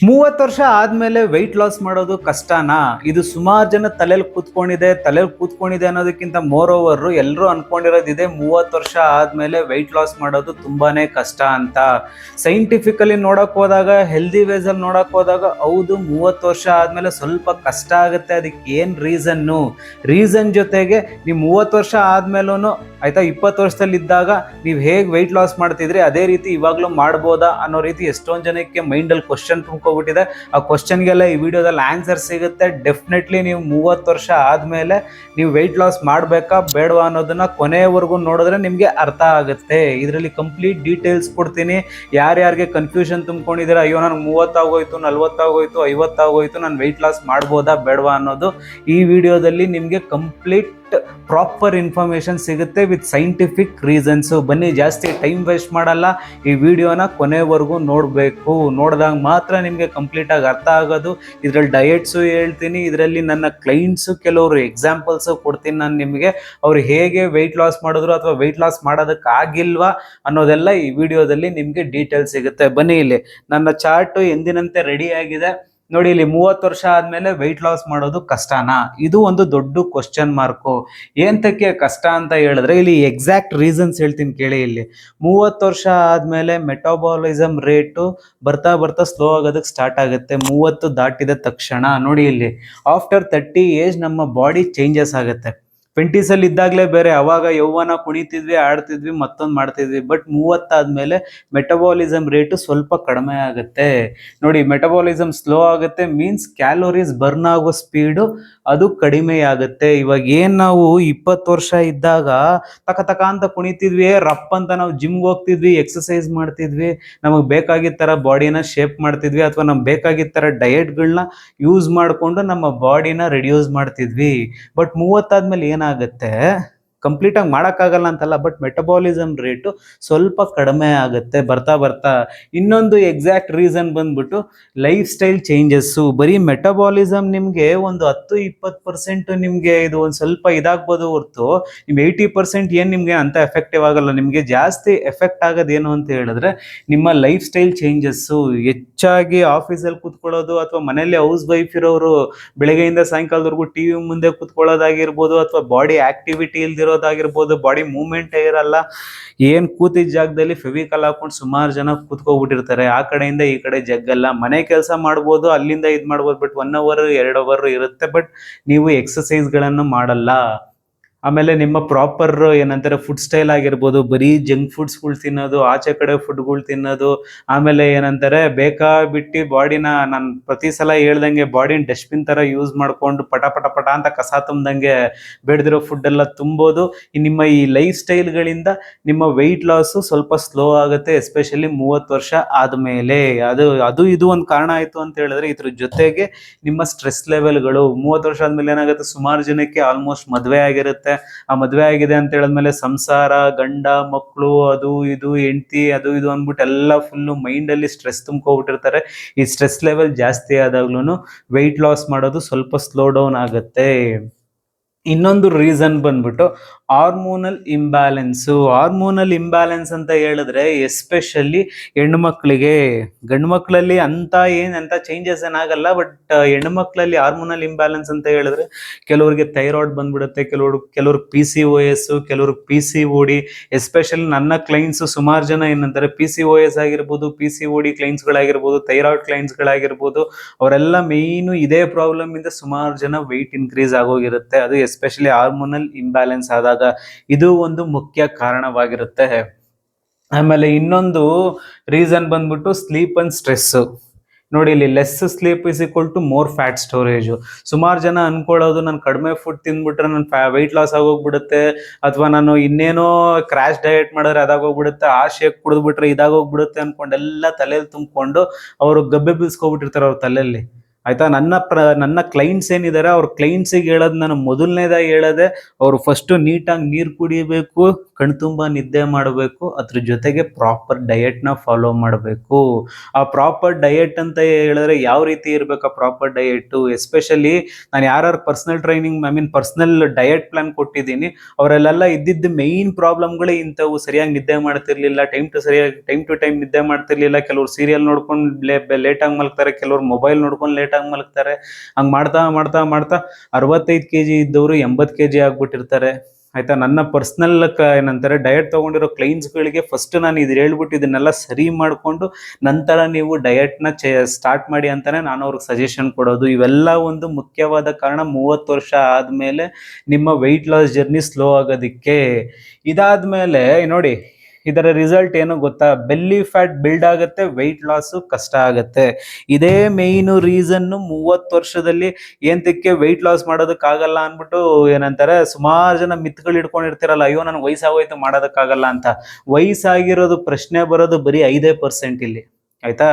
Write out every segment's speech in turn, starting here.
ಮೂವತ್ತು ವರ್ಷ ಆದ್ಮೇಲೆ ವೆಯ್ಟ್ ಲಾಸ್ ಮಾಡೋದು ಕಷ್ಟನಾ? ಇದು ಸುಮಾರು ಜನ ತಲೆಯಲ್ಲಿ ಕೂತ್ಕೊಂಡಿದೆ ತಲೆಯಲ್ಲಿ ಕೂತ್ಕೊಂಡಿದೆ ಅನ್ನೋದಕ್ಕಿಂತ ಮೋರ್ ಓವರ್ ಎಲ್ಲರೂ ಅನ್ಕೊಂಡಿರೋದಿದೆ ಮೂವತ್ತು ವರ್ಷ ಆದ್ಮೇಲೆ ವೆಯ್ಟ್ ಲಾಸ್ ಮಾಡೋದು ತುಂಬಾನೇ ಕಷ್ಟ ಅಂತ. ಸೈಂಟಿಫಿಕಲಿ ನೋಡಕ್ ಹೋದಾಗ ಹೆಲ್ದಿ ವೇಸ್ ಅಲ್ಲಿ ನೋಡಕ್ ಹೋದಾಗ ಹೌದು, ಮೂವತ್ತು ವರ್ಷ ಆದ್ಮೇಲೆ ಸ್ವಲ್ಪ ಕಷ್ಟ ಆಗುತ್ತೆ. ಅದಕ್ಕೆ ಏನ್ ರೀಸನ್ನು ರೀಸನ್ ಜೊತೆಗೆ ನೀವು ಮೂವತ್ತು ವರ್ಷ ಆದ್ಮೇಲೂ ಆಯ್ತಾ, ಇಪ್ಪತ್ತು ವರ್ಷದಲ್ಲಿ ಇದ್ದಾಗ ನೀವು ಹೇಗೆ ವೆಯ್ಟ್ ಲಾಸ್ ಮಾಡ್ತಿದ್ರಿ, ಅದೇ ರೀತಿ ಇವಾಗಲೂ ಮಾಡ್ಬೋದಾ ಅನ್ನೋ ರೀತಿ ಎಷ್ಟೊಂದು ಜನಕ್ಕೆ ಮೈಂಡಲ್ಲಿ ಕ್ವಶನ್ ತುಂಬ್ಕೊಬಿಟ್ಟಿದೆ ಆ ಕ್ವಶನ್ಗೆಲ್ಲ ಈ ವಿಡಿಯೋದಲ್ಲಿ ಆನ್ಸರ್ ಸಿಗುತ್ತೆ. ಡೆಫಿನೆಟ್ಲಿ ನೀವು ಮೂವತ್ತು ವರ್ಷ ಆದಮೇಲೆ ನೀವು ವೆಯ್ಟ್ ಲಾಸ್ ಮಾಡಬೇಕಾ ಬೇಡವಾ ಅನ್ನೋದನ್ನ ಕೊನೆಯವರೆಗೂ ನೋಡಿದ್ರೆ ನಿಮಗೆ ಅರ್ಥ ಆಗುತ್ತೆ. ಇದರಲ್ಲಿ ಕಂಪ್ಲೀಟ್ ಡೀಟೇಲ್ಸ್ ಕೊಡ್ತೀನಿ. ಯಾರ್ಯಾರಿಗೆ ಕನ್ಫ್ಯೂಷನ್ ತುಂಬ್ಕೊಂಡಿದ್ದೀರಾ? ಅಯ್ಯೋ, ನನಗೆ ಮೂವತ್ತಾಗೋಯ್ತು ನಲ್ವತ್ತಾಗೋಯ್ತು ಐವತ್ತಾಗೋಯ್ತು ನಾನು ವೆಯ್ಟ್ ಲಾಸ್ ಮಾಡ್ಬೋದಾ ಬೇಡವಾ ಅನ್ನೋದು ಈ ವಿಡಿಯೋದಲ್ಲಿ ನಿಮಗೆ ಕಂಪ್ಲೀಟ್ ಪ್ರಾಪರ್ ಇನ್ಫಾರ್ಮೇಶನ್ ಸಿಗುತ್ತೆ ವಿತ್ ಸೈಂಟಿಫಿಕ್ ರೀಸನ್ಸು ಬನ್ನಿ, ಜಾಸ್ತಿ ಟೈಮ್ ವೇಸ್ಟ್ ಮಾಡಲ್ಲ. ಈ ವಿಡಿಯೋನ ಕೊನೆವರೆಗೂ ನೋಡಬೇಕು. ನೋಡಿದಾಗ ಮಾತ್ರ ನಿಮಗೆ ಕಂಪ್ಲೀಟಾಗಿ ಅರ್ಥ ಆಗೋದು. ಇದರಲ್ಲಿ ಡಯೆಟ್ಸು ಹೇಳ್ತೀನಿ. ಇದರಲ್ಲಿ ನನ್ನ ಕ್ಲೈಂಟ್ಸು ಕೆಲವರು ಎಕ್ಸಾಂಪಲ್ಸು ಕೊಡ್ತೀನಿ ನಾನು ನಿಮಗೆ. ಅವ್ರು ಹೇಗೆ ವೆಯ್ಟ್ ಲಾಸ್ ಮಾಡಿದ್ರು ಅಥವಾ ವೆಯ್ಟ್ ಲಾಸ್ ಮಾಡೋದಕ್ಕೆ ಆಗಿಲ್ವಾ ಅನ್ನೋದೆಲ್ಲ ಈ ವಿಡಿಯೋದಲ್ಲಿ ನಿಮಗೆ ಡೀಟೇಲ್ಸ್ ಸಿಗುತ್ತೆ. ಬನ್ನಿ ಇಲ್ಲಿ. ನನ್ನ ಚಾರ್ಟು ಎಂದಿನಂತೆ ರೆಡಿ ಆಗಿದೆ. ನೋಡಿ, ಇಲ್ಲಿ ಮೂವತ್ತು ವರ್ಷ ಆದ್ಮೇಲೆ ವೆಯ್ಟ್ ಲಾಸ್ ಮಾಡೋದು ಕಷ್ಟನಾ? ಇದು ಒಂದು ದೊಡ್ಡ ಕ್ವಶನ್ ಮಾರ್ಕು ಏಂತಕ್ಕೆ ಕಷ್ಟ ಅಂತ ಹೇಳಿದ್ರೆ, ಇಲ್ಲಿ ಎಕ್ಸಾಕ್ಟ್ ರೀಸನ್ಸ್ ಹೇಳ್ತೀನಿ ಕೇಳಿ ಇಲ್ಲಿ. ಮೂವತ್ತು ವರ್ಷ ಆದ್ಮೇಲೆ ಮೆಟಾಬಾಲಿಸಮ್ ರೇಟು ಬರ್ತಾ ಬರ್ತಾ ಸ್ಲೋ ಆಗೋದಕ್ಕೆ ಸ್ಟಾರ್ಟ್ ಆಗುತ್ತೆ. ಮೂವತ್ತು ದಾಟಿದ ತಕ್ಷಣ, ನೋಡಿ ಇಲ್ಲಿ ಆಫ್ಟರ್ ತರ್ಟಿ ಏಜ್ ನಮ್ಮ ಬಾಡಿ ಚೇಂಜಸ್ ಆಗುತ್ತೆ. ಟ್ವೆಂಟೀಸ್ ಅಲ್ಲಿ ಇದ್ದಾಗಲೇ ಬೇರೆ, ಅವಾಗ ಯೌವನ ಕುಣಿತಿದ್ವಿ, ಆಡ್ತಿದ್ವಿ, ಮತ್ತೊಂದು ಮಾಡ್ತಿದ್ವಿ. ಬಟ್ ಮೂವತ್ತಾದ್ಮೇಲೆ ಮೆಟಬಾಲಿಸಮ್ ರೇಟು ಸ್ವಲ್ಪ ಕಡಿಮೆ ಆಗುತ್ತೆ. ನೋಡಿ ಮೆಟಬಾಲಿಸಮ್ ಸ್ಲೋ ಆಗುತ್ತೆ ಮೀನ್ಸ್ ಕ್ಯಾಲೋರೀಸ್ ಬರ್ನ್ ಆಗೋ ಸ್ಪೀಡು ಅದು ಕಡಿಮೆ ಆಗುತ್ತೆ. ಇವಾಗ ಏನ್ ನಾವು ಇಪ್ಪತ್ತು ವರ್ಷ ಇದ್ದಾಗ ತಕ ತಕ ಅಂತ ಕುಣಿತಿದ್ವಿ ರಪ್ ಅಂತ ನಾವು ಜಿಮ್ಗೆ ಹೋಗ್ತಿದ್ವಿ ಎಕ್ಸಸೈಸ್ ಮಾಡ್ತಿದ್ವಿ, ನಮಗೆ ಬೇಕಾಗಿದ್ದ ಥರ ಬಾಡಿನ ಶೇಪ್ ಮಾಡ್ತಿದ್ವಿ, ಅಥವಾ ನಮ್ಗೆ ಬೇಕಾಗಿದ್ದ ಥರ ಡಯೆಟ್ಗಳನ್ನ ಯೂಸ್ ಮಾಡಿಕೊಂಡು ನಮ್ಮ ಬಾಡಿನ ರಿಡ್ಯೂಸ್ ಮಾಡ್ತಿದ್ವಿ. ಬಟ್ ಮೂವತ್ತಾದ್ಮೇಲೆ ಏನಾಗುತ್ತೆ ಕಂಪ್ಲೀಟ್ ಆಗಿ ಮಾಡೋಕ್ಕಾಗಲ್ಲ ಅಂತಲ್ಲ ಬಟ್ ಮೆಟಬಾಲಿಸಮ್ ರೇಟು ಸ್ವಲ್ಪ ಕಡಿಮೆ ಆಗುತ್ತೆ, ಬರ್ತಾ ಬರ್ತಾ. ಇನ್ನೊಂದು ಎಕ್ಸಾಕ್ಟ್ ರೀಸನ್ ಬಂದ್ಬಿಟ್ಟು ಲೈಫ್ ಸ್ಟೈಲ್ ಚೇಂಜಸ್ಸು ಬರೀ ಮೆಟಬಾಲಿಸಮ್ ನಿಮಗೆ ಒಂದು ಹತ್ತು, ಇಪ್ಪತ್ತು ಪರ್ಸೆಂಟ್ ನಿಮಗೆ ಇದು ಒಂದು ಸ್ವಲ್ಪ ಇದಾಗ್ಬೋದು ಹೊರ್ತು ನಿಮ್ಮ ಏಯ್ಟಿ ಪರ್ಸೆಂಟ್ ಏನು ನಿಮಗೆ ಅಂತ ಎಫೆಕ್ಟಿವ್ ಆಗಲ್ಲ. ನಿಮಗೆ ಜಾಸ್ತಿ ಎಫೆಕ್ಟ್ ಆಗೋದೇನು ಅಂತ ಹೇಳಿದ್ರೆ, ನಿಮ್ಮ ಲೈಫ್ ಸ್ಟೈಲ್ ಚೇಂಜಸ್ಸು ಹೆಚ್ಚಾಗಿ ಆಫೀಸಲ್ಲಿ ಕೂತ್ಕೊಳ್ಳೋದು ಅಥವಾ ಮನೆಯಲ್ಲಿ ಹೌಸ್ ವೈಫ್ ಇರೋರು, ಬೆಳಗ್ಗೆಯಿಂದ ಸಾಯಂಕಾಲದವರೆಗೂ ಟಿ ವಿ ಮುಂದೆ ಕೂತ್ಕೊಳ್ಳೋದಾಗಿರ್ಬೋದು ಅಥವಾ ಬಾಡಿ ಆಕ್ಟಿವಿಟಿ ಇಲ್ದಿರೋದಾಗಿರ್ಬೋದು ಬಾಡಿ ಮೂವ್ಮೆಂಟ್ ಇರಲ್ಲ, ಏನ್ ಕೂತಿದ್ದ ಜಾಗದಲ್ಲಿ ಫೆವಿಕಲ್ ಹಾಕೊಂಡು ಸುಮಾರು ಜನ ಕೂತ್ಕೊಬಿಟ್ಟಿರ್ತಾರೆ. ಆ ಕಡೆಯಿಂದ ಈ ಕಡೆ ಜಗ್ಗಲ್ಲ. ಮನೆ ಕೆಲಸ ಮಾಡ್ಬೋದು, ಅಲ್ಲಿಂದ ಇದು ಮಾಡ್ಬೋದು ಬಟ್ ಒನ್ ಅವರ್ ಎರಡು ಅವರ್ ಇರುತ್ತೆ ಬಟ್ ನೀವು ಎಕ್ಸಸೈಸ್ಗಳನ್ನು ಮಾಡಲ್ಲ. ಆಮೇಲೆ ನಿಮ್ಮ ಪ್ರಾಪರ್ ಏನಂತಾರೆ ಫುಡ್ ಸ್ಟೈಲ್ ಆಗಿರ್ಬೋದು, ಬರೀ ಜಂಕ್ ಫುಡ್ಸ್ಗಳು ತಿನ್ನೋದು, ಆಚೆ ಕಡೆ ಫುಡ್ಗಳು ತಿನ್ನೋದು, ಆಮೇಲೆ ಏನಂತಾರೆ ಬೇಕಾ ಬಿಟ್ಟು ಬಾಡಿನ ನಾನು ಪ್ರತಿ ಸಲ ಹೇಳ್ದಂಗೆ ಬಾಡಿನ ಡಸ್ಟ್ಬಿನ್ ತರ ಯೂಸ್ ಮಾಡ್ಕೊಂಡು ಪಟ ಪಟ ಪಟ ಅಂತ ಕಸ ತುಂಬ್ದಂಗೆ ಬೆಳೆದಿರೋ ಫುಡ್ ಎಲ್ಲ ತುಂಬೋದು. ನಿಮ್ಮ ಈ ಲೈಫ್ ಸ್ಟೈಲ್ಗಳಿಂದ ನಿಮ್ಮ ವೆಯ್ಟ್ ಲಾಸು ಸ್ವಲ್ಪ ಸ್ಲೋ ಆಗುತ್ತೆ ಎಸ್ಪೆಷಲಿ ಮೂವತ್ತು ವರ್ಷ ಆದಮೇಲೆ. ಅದು ಅದು ಇದು ಒಂದು ಕಾರಣ ಆಯಿತು ಅಂತ ಹೇಳಿದ್ರೆ ಇದ್ರ ಜೊತೆಗೆ ನಿಮ್ಮ ಸ್ಟ್ರೆಸ್ ಲೆವೆಲ್ಗಳು ಮೂವತ್ತು ವರ್ಷ ಆದಮೇಲೆ ಏನಾಗುತ್ತೆ, ಸುಮಾರು ಜನಕ್ಕೆ ಆಲ್ಮೋಸ್ಟ್ ಮದುವೆ ಆಗಿರುತ್ತೆ. ಆ ಮದುವೆ ಆಗಿದೆ ಅಂತ ಹೇಳಿದ್ಮೇಲೆ ಸಂಸಾರ, ಗಂಡ ಮಕ್ಕಳು ಅದು ಇದು, ಹೆಂಡತಿ, ಅದು ಇದು ಅಂದ್ಬಿಟ್ಟು ಎಲ್ಲ ಫುಲ್ಲು ಮೈಂಡಲ್ಲಿ ಸ್ಟ್ರೆಸ್ ತುಂಬ್ಕೊಬಿಟ್ಟಿರ್ತಾರೆ ಈ ಸ್ಟ್ರೆಸ್ ಲೆವೆಲ್ ಜಾಸ್ತಿ ಆದಾಗ್ಲೂ ವೆಯ್ಟ್ ಲಾಸ್ ಮಾಡೋದು ಸ್ವಲ್ಪ ಸ್ಲೋ ಡೌನ್ ಆಗುತ್ತೆ. ಇನ್ನೊಂದು ರೀಸನ್ ಬಂದ್ಬಿಟ್ಟು ಹಾರ್ಮೋನಲ್ ಇಂಬ್ಯಾಲೆನ್ಸು. ಹಾರ್ಮೋನಲ್ ಇಂಬ್ಯಾಲೆನ್ಸ್ ಅಂತ ಹೇಳಿದ್ರೆ ಎಸ್ಪೆಷಲಿ ಹೆಣ್ಣು ಮಕ್ಕಳಿಗೆ ಗಂಡು ಮಕ್ಕಳಲ್ಲಿ ಅಂತ ಏನ್ ಅಂತ ಚೇಂಜಸ್ ಏನಾಗಲ್ಲ ಬಟ್ ಹೆಣ್ಣು ಮಕ್ಕಳಲ್ಲಿ ಹಾರ್ಮೋನಲ್ ಇಂಬ್ಯಾಲೆನ್ಸ್ ಅಂತ ಹೇಳಿದ್ರೆ ಕೆಲವರಿಗೆ ಥೈರಾಯ್ಡ್ ಬಂದ್ಬಿಡುತ್ತೆ, ಕೆಲವರು ಕೆಲವರು ಪಿ ಸಿ ಓ ಎಸ್ ಕೆಲವರು P C O D especially ನನ್ನ ಕ್ಲೈಂಟ್ಸ್ ಸುಮಾರು ಜನ ಏನಂತಾರೆ ಪಿ ಸಿ ಓ ಎಸ್ ಆಗಿರ್ಬೋದು ಪಿ ಸಿ ಓ ಡಿ ಕ್ಲೈಂಟ್ಸ್ಗಳಾಗಿರ್ಬೋದು ಥೈರಾಯ್ಡ್ ಕ್ಲೈಂಟ್ಸ್ಗಳಾಗಿರ್ಬೋದು ಅವರೆಲ್ಲ ಮೇಯ್ನು ಇದೇ ಪ್ರಾಬ್ಲಮ್ ಇಂದ ಸುಮಾರು ಜನ ವೆಯ್ಟ್ ಇನ್ಕ್ರೀಸ್ ಆಗೋಗಿರುತ್ತೆ. ಅದು ಎಸ್ಪೆಷಲಿ ಹಾರ್ಮೋನಲ್ ಇಂಬ್ಯಾಲೆನ್ಸ್ ಆದಾಗ. ಇದು ಒಂದು ಮುಖ್ಯ ಕಾರಣವಾಗಿರುತ್ತೆ. ಆಮೇಲೆ ಇನ್ನೊಂದು ರೀಸನ್ ಬಂದ್ಬಿಟ್ಟು ಸ್ಲೀಪ್ ಅಂಡ್ ಸ್ಟ್ರೆಸ್ ನೋಡಿ ಇಲ್ಲಿ less sleep is equal to more fat storage ಸುಮಾರು ಜನ ಅನ್ಕೊಳ್ಳೋದು ನಾನು ಕಡಿಮೆ ಫುಡ್ ತಿಂದ್ಬಿಟ್ರೆ ನನ್ನ ಫ್ಯಾ ವೆಯ್ಟ್ ಲಾಸ್ ಆಗೋಗ್ಬಿಡುತ್ತೆ, ಅಥವಾ ನಾನು ಇನ್ನೇನೋ ಕ್ರಾಶ್ ಡಯಟ್ ಮಾಡಿದ್ರೆ ಅದಾಗೋಗ್ಬಿಡುತ್ತೆ, ಆ ಶೇಕ್ ಕುಡಿದ್ಬಿಟ್ರೆ ಇದಾಗೋಗ್ಬಿಡುತ್ತೆ ಅನ್ಕೊಂಡೆಲ್ಲ ತಲೆಯಲ್ಲಿ ತುಂಬಿಕೊಂಡು ಅವರು ಗಬ್ಬೆ ಬೀಳ್ಸ್ಕೊಬಿಟ್ಟಿರ್ತಾರೆ ಅವ್ರ ತಲೆಯಲ್ಲಿ ಆಯ್ತಾ? ನನ್ನ ಪ್ರ, ನನ್ನ ಕ್ಲೈಂಟ್ಸ್ ಏನಿದ್ದಾರೆ ಅವ್ರ ಕ್ಲೈಂಟ್ಸಿಗೆ ಹೇಳೋದು ನಾನು ಮೊದಲನೇದಾಗಿ ಹೇಳೋದೆ, ಅವರು ಫಸ್ಟು ನೀಟಾಗಿ ನೀರು ಕುಡಿಬೇಕು ಕಣ್ತುಂಬ ನಿದ್ದೆ ಮಾಡಬೇಕು, ಅದ್ರ ಜೊತೆಗೆ ಪ್ರಾಪರ್ ಡಯಟ್ನ ಫಾಲೋ ಮಾಡಬೇಕು. ಆ ಪ್ರಾಪರ್ ಡಯಟ್ ಅಂತ ಹೇಳಿದ್ರೆ ಯಾವ ರೀತಿ ಇರಬೇಕು ಪ್ರಾಪರ್ ಡಯಟು ಎಸ್ಪೆಷಲಿ ನಾನು ಯಾರ್ಯಾರು personal training I mean personal diet plan ಕೊಟ್ಟಿದ್ದೀನಿ, ಅವರಲ್ಲೆಲ್ಲ ಇದ್ದಿದ್ದ ಮೇಯ್ನ್ ಪ್ರಾಬ್ಲಮ್ಗಳೇ ಇಂಥವು. ಸರಿಯಾಗಿ ನಿದ್ದೆ ಮಾಡ್ತಿರ್ಲಿಲ್ಲ ಟೈಮ್ ಟು ಸರಿಯಾಗಿ ಟೈಮ್ ಟು ಟೈಮ್ ನಿದ್ದೆ ಮಾಡ್ತಿರ್ಲಿಲ್ಲ. ಕೆಲವರು ಸೀರಿಯಲ್ ನೋಡ್ಕೊಂಡು ಲೇಟಾಗಿ ಮಲಗ್ತಾರೆ, ಕೆಲವರು ಮೊಬೈಲ್ ನೋಡ್ಕೊಂಡು ಲೇಟಾಗಿ ಮಲಗ್ತಾರೆ. ಹಂಗೆ ಮಾಡ್ತಾ ಮಾಡ್ತಾ ಮಾಡ್ತಾ ಅರವತ್ತೈದು ಕೆ ಜಿ ಇದ್ದವರು ಎಂಬತ್ತು ಕೆ ಜಿ ಆಗ್ಬಿಟ್ಟಿರ್ತಾರೆ. ಆಯ್ತಾ? ನನ್ನ ಪರ್ಸ್ನಲ್ ಏನಂತಾರೆ ಡಯಟ್ ತಗೊಂಡಿರೋ ಕ್ಲೈಂಟ್ಸ್ಗಳಿಗೆ ಫಸ್ಟ್ ನಾನು ಇದು ಹೇಳ್ಬಿಟ್ಟು ಇದನ್ನೆಲ್ಲ ಸರಿ ಮಾಡಿಕೊಂಡು ನಂತರ ನೀವು ಡಯಟ್ನ ನ ಸ್ಟಾರ್ಟ್ ಮಾಡಿ ಅಂತಾನೆ ನಾನು ಅವ್ರಿಗೆ ಸಜೆಷನ್ ಕೊಡೋದು. ಇವೆಲ್ಲ ಒಂದು ಮುಖ್ಯವಾದ ಕಾರಣ ಮೂವತ್ತು ವರ್ಷ ಆದಮೇಲೆ ನಿಮ್ಮ ವೆಯ್ಟ್ ಲಾಸ್ ಜರ್ನಿ ಸ್ಲೋ ಆಗೋದಕ್ಕೆ. ಇದಾದ್ಮೇಲೆ ನೋಡಿ ಇದರ ರಿಸಲ್ಟ್ ಏನು ಗೊತ್ತಾ? ಬೆಲ್ಲಿ ಫ್ಯಾಟ್ ಬಿಲ್ಡ್ ಆಗುತ್ತೆ ವೆಯ್ಟ್ ಲಾಸ್ ಕಷ್ಟ ಆಗುತ್ತೆ. ಇದೇ ಮೇಯ್ನು ರೀಸನ್ ಮೂವತ್ತು ವರ್ಷದಲ್ಲಿ ಏಂತಕ್ಕೆ ವೆಯ್ಟ್ ಲಾಸ್ ಮಾಡೋದಕ್ಕಾಗಲ್ಲ ಅಂದ್ಬಿಟ್ಟು ಏನಂತಾರೆ, ಸುಮಾರು ಜನ ಮಿತ್ಗಳು ಇಟ್ಕೊಂಡಿರ್ತಿರಲ್ಲ ಅಯ್ಯೋ ನನಗೆ ವಯಸ್ಸಾಗೋಯ್ತು ಮಾಡೋದಕ್ಕಾಗಲ್ಲ ಅಂತ. ವಯಸ್ಸಾಗಿರೋದು ಪ್ರಶ್ನೆ ಬರೋದು ಬರೀ ಐದೇ ಪರ್ಸೆಂಟ್ ಇಲ್ಲಿ. ಆಯ್ತಾ?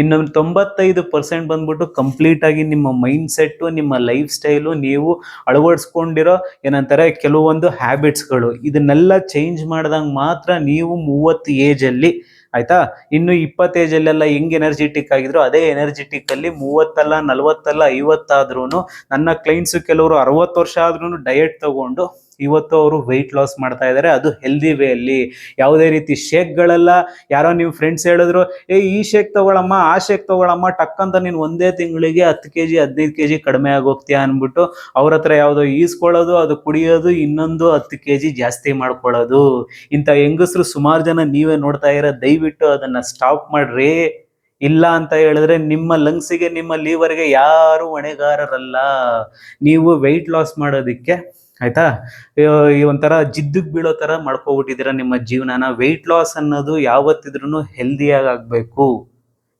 ಇನ್ನು ತೊಂಬತ್ತೈದು ಪರ್ಸೆಂಟ್ ಬಂದ್ಬಿಟ್ಟು ಕಂಪ್ಲೀಟ್ ಆಗಿ ನಿಮ್ಮ ಮೈಂಡ್ ಸೆಟ್ ನಿಮ್ಮ ಲೈಫ್ ಸ್ಟೈಲು ನೀವು ಅಳವಡಿಸ್ಕೊಂಡಿರೋ ಏನಂತಾರೆ ಕೆಲವೊಂದು ಹ್ಯಾಬಿಟ್ಸ್ಗಳು ಇದನ್ನೆಲ್ಲ ಚೇಂಜ್ ಮಾಡ್ದಂಗೆ ಮಾತ್ರ ನೀವು ಮೂವತ್ತು ಏಜಲ್ಲಿ ಆಯ್ತಾ? ಇನ್ನು ಇಪ್ಪತ್ತು ಅಲ್ಲೆಲ್ಲ ಹೆಂಗ್ ಎನರ್ಜೆಟಿಕ್ ಆಗಿದ್ರು ಅದೇ ಎನರ್ಜೆಟಿಕ್ ಅಲ್ಲಿ ಮೂವತ್ತಲ್ಲ, ನಲ್ವತ್ತಲ್ಲ ಐವತ್ತಾದ್ರೂ ನನ್ನ ಕ್ಲೈಂಟ್ಸ್ ಕೆಲವರು ಅರವತ್ತು ವರ್ಷ ಆದ್ರೂ ಡಯಟ್ ತಗೊಂಡು ಇವತ್ತು ಅವರು ವೆಯ್ಟ್ ಲಾಸ್ ಮಾಡ್ತಾ ಇದ್ದಾರೆ. ಅದು ಹೆಲ್ದಿ ವೇ ಅಲ್ಲಿ ಯಾವುದೇ ರೀತಿ ಶೇಕ್ಗಳೆಲ್ಲ ಯಾರೋ ನಿಮ್ಮ ಫ್ರೆಂಡ್ಸ್ ಹೇಳಿದ್ರು, ಏ, ಈ ಶೇಕ್ ತಗೊಳಮ್ಮ, ಆ ಶೇಕ್ ತಗೊಳಮ್ಮ ಟಕ್ ಅಂತ ನೀನು ಒಂದೇ ತಿಂಗಳಿಗೆ ಹತ್ತು ಕೆ ಜಿ ಹದಿನೈದು ಕೆ ಜಿ ಕಡಿಮೆ ಆಗೋಗ್ತೀಯಾ ಅಂದ್ಬಿಟ್ಟು ಅವ್ರ ಹತ್ರ ಯಾವುದೋ ಈಸ್ಕೊಳ್ಳೋದು, ಅದು ಕುಡಿಯೋದು, ಇನ್ನೊಂದು ಹತ್ತು ಕೆ ಜಿ ಜಾಸ್ತಿ ಮಾಡ್ಕೊಳ್ಳೋದು. ಇಂಥ ಹೆಂಗಸರು ಸುಮಾರು ಜನ ನೀವೇ ನೋಡ್ತಾ ಇರೋ, ದಯವಿಟ್ಟು ಅದನ್ನ ಸ್ಟಾಪ್ ಮಾಡ್ರಿ. ಇಲ್ಲ ಅಂತ ಹೇಳಿದ್ರೆ ನಿಮ್ಮ ಲಂಗ್ಸಿಗೆ ನಿಮ್ಮ ಲೀವರ್ಗೆ ಯಾರು ಹೊಣೆಗಾರರಲ್ಲ. ನೀವು ವೆಯ್ಟ್ ಲಾಸ್ ಮಾಡೋದಕ್ಕೆ ಆಯ್ತಾ? ಈ- ಒಂಥರ ಜಿದ್ದಿಗೆ ಬೀಳೋ ತರ ಮಾಡ್ಕೊಬಿಟ್ಟಿದ್ದೀರಾ ನಿಮ್ಮ ಜೀವನನ? ವೆಯ್ಟ್ ಲಾಸ್ ಅನ್ನೋದು ಯಾವತ್ತಿದ್ರೂ ಹೆಲ್ದಿಯಾಗಿ ಆಗ್ಬೇಕು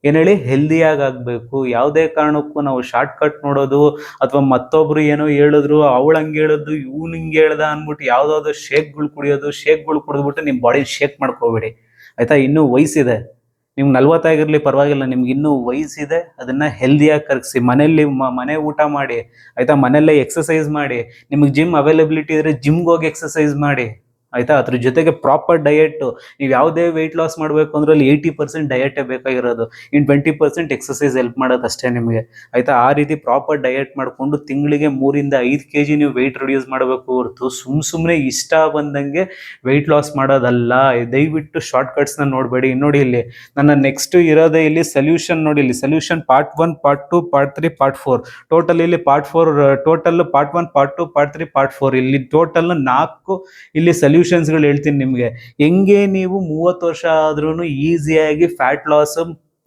ಏನ್ ಹೇಳಿ? ಹೆಲ್ದಿಯಾಗಿ ಆಗ್ಬೇಕು ಯಾವುದೇ ಕಾರಣಕ್ಕೂ ನಾವು ಶಾರ್ಟ್ ಕಟ್ ನೋಡೋದು ಅಥವಾ ಮತ್ತೊಬ್ರು ಏನೋ ಹೇಳಿದ್ರು, ಅವಳು ಹಂಗೆ ಹೇಳೋದು ಇವ್ನು ಹಿಂಗೆ ಹೇಳ್ದ ಅಂದ್ಬಿಟ್ಟು ಶೇಕ್ ಶೇಕ್ಗಳು ಕುಡಿಯೋದು ಶೇಕ್ಗಳು ಕುಡಿದ್ಬಿಟ್ಟು ನಿಮ್ಮ ಬಾಡಿ ಶೇಕ್ ಮಾಡ್ಕೋಬೇಡಿ. ಆಯ್ತಾ? ಇನ್ನೂ ವಯಸ್ಸಿದೆ. ನಿಮ್ಗೆ ನಲ್ವತ್ತಾಗಿರ್ಲಿ ಪರವಾಗಿಲ್ಲ, ನಿಮ್ಗೆ ಇನ್ನೂ ವಯಸ್ಸಿದೆ ಅದನ್ನ ಹೆಲ್ದಿಯಾಗಿ ಕರಗಿಸಿ. ಮನೆಯಲ್ಲಿ ಮನೆ ಊಟ ಮಾಡಿ, ಆಯ್ತಾ ಮನೆಯಲ್ಲೇ ಎಕ್ಸಸೈಸ್ ಮಾಡಿ, ನಿಮಗೆ ಜಿಮ್ ಅವೈಲಬಿಲಿಟಿ ಇದ್ರೆ ಜಿಮ್ಗೆ ಹೋಗಿ ಎಕ್ಸಸೈಸ್ ಮಾಡಿ. ಆಯ್ತಾ? ಅದ್ರ ಜೊತೆಗೆ ಪ್ರಾಪರ್ ಡಯಟ್ ನೀವು ಯಾವುದೇ ವೆಯ್ಟ್ ಲಾಸ್ ಮಾಡಬೇಕು ಅಂದ್ರೆ ಅಲ್ಲಿ ಏಯ್ಟಿ ಪರ್ಸೆಂಟ್ ಡಯಟೇ ಬೇಕಾಗಿರೋದು. In twenty percent exercise help ಮಾಡೋದು ಅಷ್ಟೇ ನಿಮಗೆ. ಆಯ್ತಾ? ಆ ರೀತಿ ಪ್ರಾಪರ್ ಡಯಟ್ ಮಾಡಿಕೊಂಡು ತಿಂಗಳಿಗೆ ಮೂರಿಂದ ಐದು ಕೆ ಜಿ ನೀವು ವೆಯ್ಟ್ ರಿಡ್ಯೂಸ್ ಮಾಡಬೇಕು ಹೊರತು ಸುಮ್ ಸುಮ್ಮನೆ ಇಷ್ಟ ಬಂದಂಗೆ ವೆಯ್ಟ್ ಲಾಸ್ ಮಾಡೋದಲ್ಲ. ದಯವಿಟ್ಟು ಶಾರ್ಟ್ನ ನೋಡಬೇಡಿ. ನೋಡಿ ಇಲ್ಲಿ, ನನ್ನ ನೆಕ್ಸ್ಟ್ ಇರೋದೇ ಇಲ್ಲಿ ಸೊಲ್ಯೂಷನ್ ನೋಡಿ ಇಲ್ಲಿ. Solution part one part two part three part four total ಇಲ್ಲಿ part four total part one part two part three part four ಇಲ್ಲಿ ಟೋಟಲ್ ನಾಲ್ಕು ಇಲ್ಲಿ ಸೊಲ್ಯೂಷನ್ಸ್ಗಳು ಹೇಳ್ತೀನಿ ನಿಮಗೆ. ಹೆಂಗೆ ನೀವು ಮೂವತ್ತು ವರ್ಷ ಆದ್ರೂ ಈಸಿಯಾಗಿ ಫ್ಯಾಟ್ ಲಾಸ್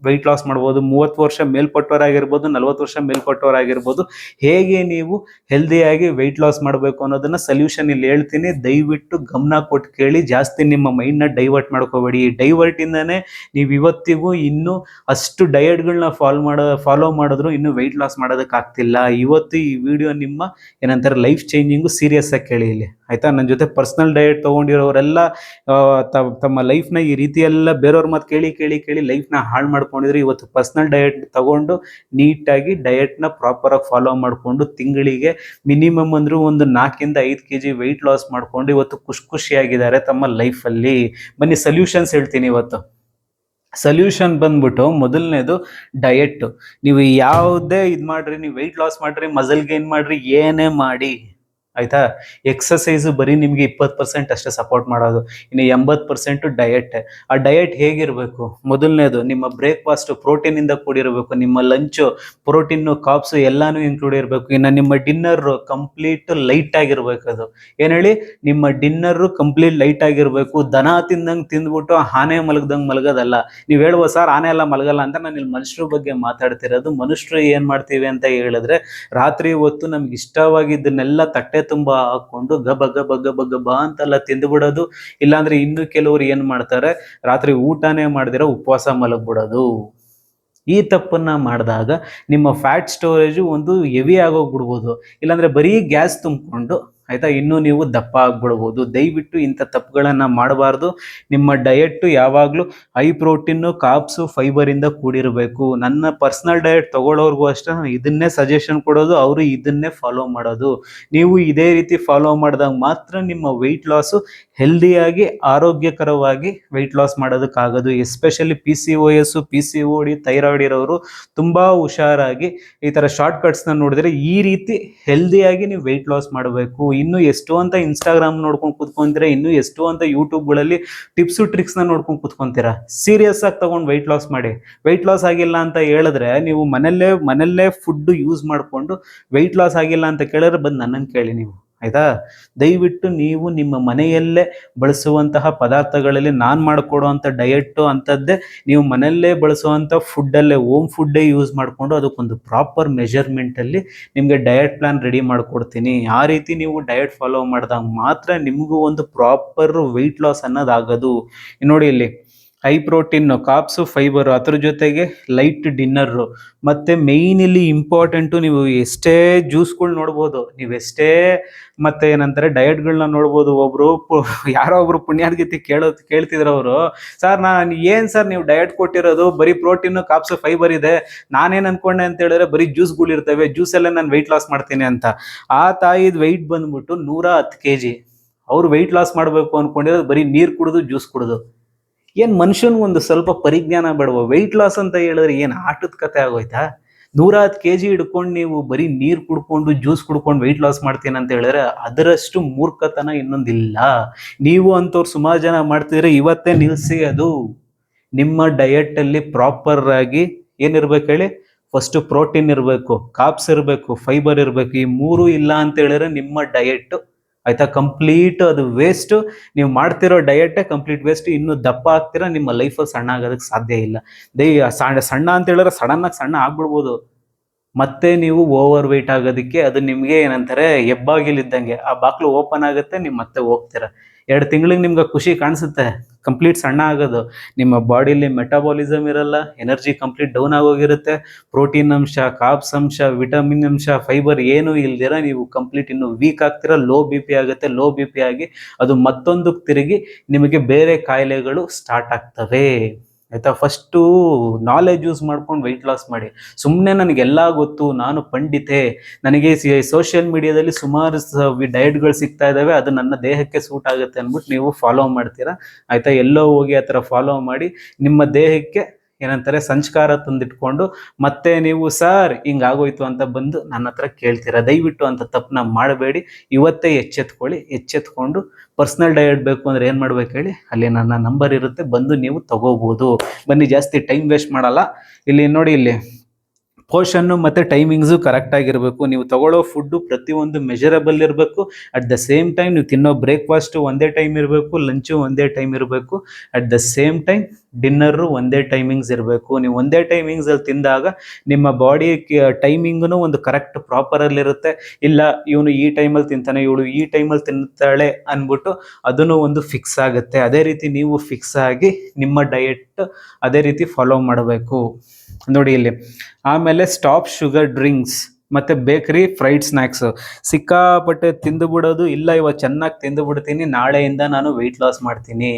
ವೆಯ್ಟ್ ಲಾಸ್ ಮಾಡ್ಬೋದು. ಮೂವತ್ತು ವರ್ಷ ಮೇಲ್ಪಟ್ಟವರಾಗಿರ್ಬೋದು ನಲ್ವತ್ತು ವರ್ಷ ಮೇಲ್ಪಟ್ಟವರಾಗಿರ್ಬೋದು ಹೇಗೆ ನೀವು ಹೆಲ್ದಿಯಾಗಿ ವೆಯ್ಟ್ ಲಾಸ್ ಮಾಡಬೇಕು ಅನ್ನೋದನ್ನ ಸೊಲ್ಯೂಷನ್ ಇಲ್ಲಿ ಹೇಳ್ತೀನಿ. ದಯವಿಟ್ಟು ಗಮನ ಕೊಟ್ಟು ಕೇಳಿ ಜಾಸ್ತಿ ನಿಮ್ಮ ಮೈಂಡ್ನ ಡೈವರ್ಟ್ ಮಾಡ್ಕೋಬೇಡಿ. ಈ ಡೈವರ್ಟ್ ಇಂದಾನೆ ನೀವು ಇವತ್ತಿಗೂ ಇನ್ನೂ ಅಷ್ಟು ಡಯಟ್ಗಳನ್ನ ಫಾಲೋ ಮಾಡೋ ಫಾಲೋ ಮಾಡಿದ್ರು ಇನ್ನೂ ವೆಯ್ಟ್ ಲಾಸ್ ಮಾಡೋದಕ್ಕಾಗ್ತಿಲ್ಲ. ಇವತ್ತು ಈ ವಿಡಿಯೋ ನಿಮ್ಮ ಏನಂತಾರೆ ಲೈಫ್ ಚೇಂಜಿಂಗು ಸೀರಿಯಸ್ ಆಗಿ ಕೇಳಿ ಇಲ್ಲಿ. ಆಯ್ತಾ? ನನ್ನ ಜೊತೆ ಪರ್ಸನಲ್ ಡಯಟ್ ತೊಗೊಂಡಿರೋರೆಲ್ಲ ತಮ್ಮ ಲೈಫ್ ಲೈಫ್ನ ಈ ರೀತಿ ಎಲ್ಲ ಬೇರೆಯವ್ರ ಮಾತು ಕೇಳಿ ಕೇಳಿ ಕೇಳಿ ಲೈಫ್ನ ಹಾಳು ಮಾಡ್ಕೊಂಡಿದ್ರು. ಇವತ್ತು ಪರ್ಸನಲ್ ಡಯಟ್ ತಗೊಂಡು ನೀಟಾಗಿ ಡಯಟ್ನ ಪ್ರಾಪರಾಗಿ ಫಾಲೋ ಮಾಡಿಕೊಂಡು ತಿಂಗಳಿಗೆ ಮಿನಿಮಮ್ ಅಂದರೂ ಒಂದು ನಾಲ್ಕಿಂದ ಐದು ಕೆ ಜಿ ವೆಯ್ಟ್ ಲಾಸ್ ಮಾಡ್ಕೊಂಡು ಇವತ್ತು ಖುಷಿ ಖುಷಿಯಾಗಿದ್ದಾರೆ ತಮ್ಮ ಲೈಫಲ್ಲಿ ಬನ್ನಿ ಸೊಲ್ಯೂಷನ್ಸ್ ಹೇಳ್ತೀನಿ ಇವತ್ತು. ಸೊಲ್ಯೂಷನ್ ಬಂದ್ಬಿಟ್ಟು ಮೊದಲನೇದು ಡಯಟ್ ನೀವು ಯಾವುದೇ ಇದು ಮಾಡ್ರಿ, ನೀವು ವೆಯ್ಟ್ ಲಾಸ್ ಮಾಡ್ರಿ ಮಸಲ್ ಗೇನ್ ಮಾಡ್ರಿ, ಏನೇ ಮಾಡಿ. ಆಯ್ತಾ? ಎಕ್ಸಸೈಸ್ ಬರೀ ನಿಮಗೆ ಇಪ್ಪತ್ತು ಪರ್ಸೆಂಟ್ ಅಷ್ಟೇ ಸಪೋರ್ಟ್ ಮಾಡೋದು. ಇನ್ನು ಎಂಬತ್ತು ಪರ್ಸೆಂಟ್ ಡಯಟ್ ಆ ಡಯಟ್ ಹೇಗಿರಬೇಕು? ಮೊದಲನೇದು, ನಿಮ್ಮ ಬ್ರೇಕ್ಫಾಸ್ಟ್ ಪ್ರೋಟೀನ್ ಇಂದ ಕೂಡಿರಬೇಕು, ನಿಮ್ಮ ಲಂಚು ಪ್ರೋಟೀನು ಕಾಪ್ಸು ಎಲ್ಲಾನು ಇನ್ಕ್ಲೂಡ್ ಇರಬೇಕು. ಇನ್ನು ನಿಮ್ಮ ಡಿನ್ನರ್ ಕಂಪ್ಲೀಟ್ ಲೈಟ್ ಆಗಿರ್ಬೇಕು ಅದು. ಏನು ಹೇಳಿ? ನಿಮ್ಮ ಡಿನ್ನರು ಕಂಪ್ಲೀಟ್ ಲೈಟ್ ಆಗಿರಬೇಕು. ದನ ತಿಂದಂಗೆ ತಿಂದ್ಬಿಟ್ಟು ಆನೆ ಮಲಗದಂಗೆ ಮಲಗೋದಲ್ಲ. ನೀವು ಹೇಳುವ, ಸರ್, ಆನೆ ಎಲ್ಲ ಮಲಗಲ್ಲ ಅಂತ ನಾನು ಇಲ್ಲಿ ಮನುಷ್ಯರ ಬಗ್ಗೆ ಮಾತಾಡ್ತಿರೋದು. ಮನುಷ್ಯರು ಏನು ಮಾಡ್ತೀವಿ ಅಂತ ಹೇಳಿದ್ರೆ, ರಾತ್ರಿ ಹೊತ್ತು ನಮ್ಗೆ ಇಷ್ಟವಾಗಿದ್ದನ್ನೆಲ್ಲ ತಟ್ಟೆ ತುಂಬ ಹಾಕೊಂಡು ಗಬ ಗಬ ಗಬ ಗಬ ಅಂತೆಲ್ಲ ತಿಂದುಬಿಡೋದು ಇಲ್ಲಾಂದ್ರೆ ಇನ್ನು ಕೆಲವರು ಏನ್ ಮಾಡ್ತಾರೆ? ರಾತ್ರಿ ಊಟನೇ ಮಾಡಿದಿರ ಉಪವಾಸ ಮಲಗ್ಬಿಡೋದು ಈ ತಪ್ಪನ್ನ ಮಾಡಿದಾಗ ನಿಮ್ಮ ಫ್ಯಾಟ್ ಸ್ಟೋರೇಜು ಒಂದು ಹೆವಿ ಆಗೋಗ್ಬಿಡ್ಬೋದು. ಇಲ್ಲಾಂದ್ರೆ ಬರೀ ಗ್ಯಾಸ್ ತುಂಬಿಕೊಂಡು ಆಯ್ತಾ? ಇನ್ನು ನೀವು ದಪ್ಪ ಆಗ್ಬಿಡ್ಬೋದು. ದಯವಿಟ್ಟು ಇಂಥ ತಪ್ಪುಗಳನ್ನು ಮಾಡಬಾರ್ದು. ನಿಮ್ಮ ಡಯಟ್ ಯಾವಾಗಲೂ ಹೈ ಪ್ರೋಟೀನು ಕಾಪ್ಸು ಫೈಬರಿಂದ ಕೂಡಿರಬೇಕು. ನನ್ನ ಪರ್ಸನಲ್ ಡಯಟ್ ತಗೊಳ್ಳೋರ್ಗೂ ಅಷ್ಟೇ, ನಾನು ಇದನ್ನೇ ಸಜೆಷನ್ ಕೊಡೋದು, ಅವರು ಇದನ್ನೇ ಫಾಲೋ ಮಾಡೋದು. ನೀವು ಇದೇ ರೀತಿ ಫಾಲೋ ಮಾಡಿದಾಗ ಮಾತ್ರ ನಿಮ್ಮ ವೆಯ್ಟ್ ಲಾಸು ಹೆಲ್ದಿಯಾಗಿ ಆರೋಗ್ಯಕರವಾಗಿ weight loss ಮಾಡೋದಕ್ಕಾಗೋದು. Especially P C O S P C O D thyroid ಇರೋರು ತುಂಬ ಹುಷಾರಾಗಿ ಈ ಥರ ಶಾರ್ಟ್ ಕಟ್ಸ್ನ ನೋಡಿದ್ರೆ ಈ ರೀತಿ ಹೆಲ್ದಿಯಾಗಿ ನೀವು ವೆಯ್ಟ್ ಲಾಸ್ ಮಾಡಬೇಕು. ಇನ್ನು ಎಷ್ಟು ಅಂತ ಇನ್ಸ್ಟಾಗ್ರಾಮ್ ನೋಡ್ಕೊಂಡು ಕೂತ್ಕೊಂತೀರಾ, ಇನ್ನು ಎಷ್ಟು ಅಂತ ಯೂಟ್ಯೂಬ್ಗಳಲ್ಲಿ ಟಿಪ್ಸು ಟ್ರಿಕ್ಸ್ನ ನೋಡ್ಕೊಂಡು ಕೂತ್ಕೊಂತೀರಾ? ಸೀರಿಯಸ್ ಆಗಿ ತಗೊಂಡು ವೆಯ್ಟ್ ಲಾಸ್ ಮಾಡಿ. ವೆಯ್ಟ್ ಲಾಸ್ ಆಗಿಲ್ಲ ಅಂತ ಹೇಳಿದ್ರೆ ನೀವು ಮನೆಯಲ್ಲೇ ಮನೆಯಲ್ಲೇ ಫುಡ್ ಯೂಸ್ ಮಾಡಿಕೊಂಡು ವೆಯ್ಟ್ ಲಾಸ್ ಆಗಿಲ್ಲ ಅಂತ ಕೇಳಿದ್ರೆ ಬಂದು ನನ್ನನ್ನು ಕೇಳಿ ನೀವು. ಆಯ್ತಾ? ದಯವಿಟ್ಟು ನೀವು ನಿಮ್ಮ ಮನೆಯಲ್ಲೇ ಬಳಸುವಂತಹ ಪದಾರ್ಥಗಳಲ್ಲಿ ನಾನು ಮಾಡಿಕೊಡುವಂಥ ಡಯಟ್ ಅಂಥದ್ದೇ ನೀವು ಮನೆಯಲ್ಲೇ ಬಳಸುವಂಥ ಫುಡ್ಡಲ್ಲೇ ಓಮ್ ಫುಡ್ಡೇ ಯೂಸ್ ಮಾಡಿಕೊಂಡು ಅದಕ್ಕೊಂದು ಪ್ರಾಪರ್ ಮೆಜರ್ಮೆಂಟಲ್ಲಿ ನಿಮಗೆ ಡಯಟ್ ಪ್ಲಾನ್ ರೆಡಿ ಮಾಡಿಕೊಡ್ತೀನಿ. ಆ ರೀತಿ ನೀವು ಡಯಟ್ ಫಾಲೋ ಮಾಡಿದಾಗ ಮಾತ್ರ ನಿಮಗೂ ಒಂದು ಪ್ರಾಪರ್ ವೆಯ್ಟ್ ಲಾಸ್ ಅನ್ನೋದಾಗದು. ನೋಡಿ ಇಲ್ಲಿ ಹೈ ಪ್ರೋಟೀನ್ ಕಾಪ್ಸು ಫೈಬರ್ ಅದ್ರ ಜೊತೆಗೆ ಲೈಟ್ ಡಿನ್ನರು ಮತ್ತು ಮೇಯ್ನ್ ಇಲ್ಲಿ ಇಂಪಾರ್ಟೆಂಟು ನೀವು ಎಷ್ಟೇ ಜ್ಯೂಸ್ಗಳು ನೋಡ್ಬೋದು, ನೀವು ಎಷ್ಟೇ ಮತ್ತೆ ಏನಂತಾರೆ ಡಯಟ್ಗಳನ್ನ ನೋಡ್ಬೋದು, ಒಬ್ರು ಪು- ಯಾರೋ ಒಬ್ರು ಪುಣ್ಯಾದ್ಗೀತಿ ಕೇಳೋ ಕೇಳ್ತಿದ್ರು ಅವರು ಸರ್ ನಾನು ಏನು ಸರ್ ನೀವು ಡಯಟ್ ಕೊಟ್ಟಿರೋದು, ಬರೀ ಪ್ರೋಟೀನು ಕಾಪ್ಸು ಫೈಬರ್ ಇದೆ. ನಾನೇನು ಅನ್ಕೊಂಡೆ ಅಂತ ಹೇಳಿದ್ರೆ ಬರೀ ಇರ್ತವೆ ಜ್ಯೂಸಲ್ಲೇ ನಾನು ವೆಯ್ಟ್ ಲಾಸ್ ಮಾಡ್ತೀನಿ ಅಂತ. ಆ ತಾಯಿದ ವೆಯ್ಟ್ ಬಂದ್ಬಿಟ್ಟು ನೂರ ಹತ್ತು ಕೆ ಜಿ ಅವ್ರು ವೆಯ್ಟ್ ಲಾಸ್ ಮಾಡಬೇಕು ಅನ್ಕೊಂಡಿರೋದು ಬರೀ ನೀರು ಕುಡಿದು ಜ್ಯೂಸ್ ಕುಡಿದು. ಏನು ಮನುಷ್ಯನ್ ಒಂದು ಸ್ವಲ್ಪ ಪರಿಜ್ಞಾನ ಬೇಡವ? ವೆಯ್ಟ್ ಲಾಸ್ ಅಂತ ಹೇಳಿದ್ರೆ ಏನು ಆಟದ ಕತೆ ಆಗೋಯ್ತಾ? ನೂರ ಹತ್ತು ಕೆ ಜಿ ಹಿಡ್ಕೊಂಡು ನೀವು ಬರೀ ನೀರು ಕುಡ್ಕೊಂಡು ಜ್ಯೂಸ್ ಕುಡ್ಕೊಂಡು ವೆಯ್ಟ್ ಲಾಸ್ ಮಾಡ್ತೀನಿ ಅಂತ ಹೇಳಿದ್ರೆ ಅದರಷ್ಟು ಮೂರ್ಖತನ ಇನ್ನೊಂದಿಲ್ಲ. ನೀವು ಅಂಥವ್ರು ಸುಮಾರು ಜನ ಮಾಡ್ತಿದ್ರೆ ಇವತ್ತೇ ನಿಲ್ಲಿಸಿ ಅದು. ನಿಮ್ಮ ಡಯಟಲ್ಲಿ ಪ್ರಾಪರ್ ಆಗಿ ಏನಿರ್ಬೇಕು ಹೇಳಿ? ಫಸ್ಟ್ ಪ್ರೋಟೀನ್ ಇರಬೇಕು ಕಾಪ್ಸ್ ಇರಬೇಕು ಫೈಬರ್ ಇರಬೇಕು. ಈ ಮೂರು ಇಲ್ಲ ಅಂತ ಹೇಳಿದ್ರೆ ನಿಮ್ಮ ಡಯಟ್ ಆಯ್ತಾ? ಕಂಪ್ಲೀಟ್ ಅದು ವೇಸ್ಟ್ ನೀವು ಮಾಡ್ತಿರೋ ಡಯಟೇ ಕಂಪ್ಲೀಟ್ ವೇಸ್ಟ್ ಇನ್ನು ದಪ್ಪ ಆಗ್ತೀರಾ, ನಿಮ್ಮ ಲೈಫ್ ಸಣ್ಣ ಆಗೋದಕ್ಕೆ ಸಾಧ್ಯ ಇಲ್ಲ. ದೈ ಸಣ್ಣ ಸಣ್ಣ ಅಂತ ಹೇಳಿದ್ರೆ ಸಡನ್ ಆಗಿ ಸಣ್ಣ ಆಗ್ಬಿಡ್ಬೋದು. ಮತ್ತೆ ನೀವು ಓವರ್ ವೆಯ್ಟ್ ಆಗೋದಕ್ಕೆ ಅದು ನಿಮಗೆ ಏನಂತಾರೆ ಹೆಬ್ಬಾಗಿಲಿದ್ದಂಗೆ ಆ ಬಾಕ್ಲು ಓಪನ್ ಆಗುತ್ತೆ, ನೀವು ಮತ್ತೆ ಹೋಗ್ತೀರಾ. ಎರಡು ತಿಂಗಳಿಗೆ ನಿಮ್ಗೆ ಖುಷಿ ಕಾಣಿಸುತ್ತೆ. ಕಂಪ್ಲೀಟ್ ಸಣ್ಣ ಆಗೋದು. ನಿಮ್ಮ ಬಾಡಿಲಿ ಮೆಟಾಬಾಲಿಸಮ್ ಇರಲ್ಲ, ಎನರ್ಜಿ ಕಂಪ್ಲೀಟ್ ಡೌನ್ ಆಗೋಗಿರುತ್ತೆ. ಪ್ರೋಟೀನ್ ಅಂಶ, ಕಾಪ್ಸ್ ಅಂಶ, ವಿಟಮಿನ್ ಅಂಶ, ಫೈಬರ್ ಏನೂ ಇಲ್ದಿರ ನೀವು ಕಂಪ್ಲೀಟ್ ಇನ್ನು ವೀಕ್ ಆಗ್ತೀರಾ, ಲೋ ಬಿ ಪಿ ಆಗುತ್ತೆ. ಲೋ ಬಿ ಪಿ ಆಗಿ ಅದು ಮತ್ತೊಂದಕ್ಕೆ ತಿರುಗಿ ನಿಮಗೆ ಬೇರೆ ಕಾಯಿಲೆಗಳು ಸ್ಟಾರ್ಟ್ ಆಗ್ತವೆ. ಆಯ್ತಾ? ಫಸ್ಟು ನಾಲೆಜ್ ಯೂಸ್ ಮಾಡ್ಕೊಂಡು ವೆಯ್ಟ್ ಲಾಸ್ ಮಾಡಿ. ಸುಮ್ಮನೆ ನನಗೆಲ್ಲ ಗೊತ್ತು, ನಾನು ಪಂಡಿತೆ. ನನಗೆ ಸೋಷಿಯಲ್ ಮೀಡಿಯಾದಲ್ಲಿ ಸುಮಾರು ಡಯಟ್ಗಳು ಸಿಗ್ತಾ ಇದ್ದಾವೆ ಅದು ನನ್ನ ದೇಹಕ್ಕೆ ಸೂಟ್ ಆಗುತ್ತೆ ಅಂದ್ಬಿಟ್ಟು ನೀವು ಫಾಲೋ ಮಾಡ್ತೀರಾ? ಆಯ್ತಾ? ಎಲ್ಲೋ ಹೋಗಿ ಆ ಥರ ಫಾಲೋ ಮಾಡಿ, ನಿಮ್ಮ ದೇಹಕ್ಕೆ ಏನಂತಾರೆ, ಸಂಸ್ಕಾರ ತಂದಿಟ್ಕೊಂಡು, ಮತ್ತೆ ನೀವು, ಸರ್, ಹಿಂಗಾಗೋಯ್ತು ಅಂತ ಬಂದು ನನ್ನ ಹತ್ರ ಕೇಳ್ತೀರಾ? ದಯವಿಟ್ಟು ಅಂತ ತಪ್ಪನ್ನ ಮಾಡಬೇಡಿ. ಇವತ್ತೇ ಎಚ್ಚೆತ್ಕೊಳ್ಳಿ. ಎಚ್ಚೆತ್ಕೊಂಡು, ಪರ್ಸ್ನಲ್ ಡಯಟ್ ಬೇಕು ಅಂದ್ರೆ ಏನು ಮಾಡ್ಬೇಕು ಹೇಳಿ? ಅಲ್ಲಿ ನನ್ನ ನಂಬರ್ ಇರುತ್ತೆ, ಬಂದು ನೀವು ತಗೋಬೋದು. ಬನ್ನಿ, ಜಾಸ್ತಿ ಟೈಮ್ ವೇಸ್ಟ್ ಮಾಡಲ್ಲ. ಇಲ್ಲಿ ನೋಡಿ ಇಲ್ಲಿ. ಪೋರ್ಷನ್ನು ಮತ್ತು ಟೈಮಿಂಗ್ಸು ಕರೆಕ್ಟಾಗಿರಬೇಕು ನೀವು ತಗೊಳ್ಳೋ ಫುಡ್ಡು ಪ್ರತಿಯೊಂದು ಮೆಜರಬಲ್ ಇರಬೇಕು. ಅಟ್ ದ ಸೇಮ್ ಟೈಮ್ ನೀವು ತಿನ್ನೋ ಬ್ರೇಕ್ಫಾಸ್ಟು ಒಂದೇ ಟೈಮ್ ಇರಬೇಕು ಲಂಚು ಒಂದೇ ಟೈಮ್ ಇರಬೇಕು. At the same time dinner ಒಂದೇ ಟೈಮಿಂಗ್ಸ್ ಇರಬೇಕು. ನೀವು ಒಂದೇ ಟೈಮಿಂಗ್ಸಲ್ಲಿ ತಿಂದಾಗ ನಿಮ್ಮ ಬಾಡಿ ಟೈಮಿಂಗೂ ಒಂದು ಕರೆಕ್ಟ್ ಪ್ರಾಪರಲ್ಲಿರುತ್ತೆ ಇಲ್ಲ ಇವನು ಈ ಟೈಮಲ್ಲಿ ತಿಂತಾನೆ, ಇವಳು ಈ ಟೈಮಲ್ಲಿ ತಿಂತಾಳೆ ಅಂದ್ಬಿಟ್ಟು ಅದನ್ನು ಒಂದು ಫಿಕ್ಸ್ ಆಗುತ್ತೆ. ಅದೇ ರೀತಿ ನೀವು ಫಿಕ್ಸ್ ಆಗಿ ನಿಮ್ಮ ಡಯೆಟ್ ಅದೇ ರೀತಿ ಫಾಲೋ ಮಾಡಬೇಕು. ನೋಡಿ ಇಲ್ಲಿ. ಆಮೇಲೆ ಸ್ಟಾಪ್ ಶುಗರ್ ಡ್ರಿಂಕ್ಸ್ ಮತ್ತು ಬೇಕರಿ ಫ್ರೈಡ್ ಸ್ನ್ಯಾಕ್ಸ್ ಸಿಕ್ಕಾಪಟ್ಟೆ ತಿಂದು ಬಿಡೋದು ಇಲ್ಲ, ಇವಾಗ ಚೆನ್ನಾಗಿ ತಿಂದು ಬಿಡ್ತೀನಿ ನಾಳೆಯಿಂದ ನಾನು ವೆಯ್ಟ್ ಲಾಸ್ ಮಾಡ್ತೀನಿ.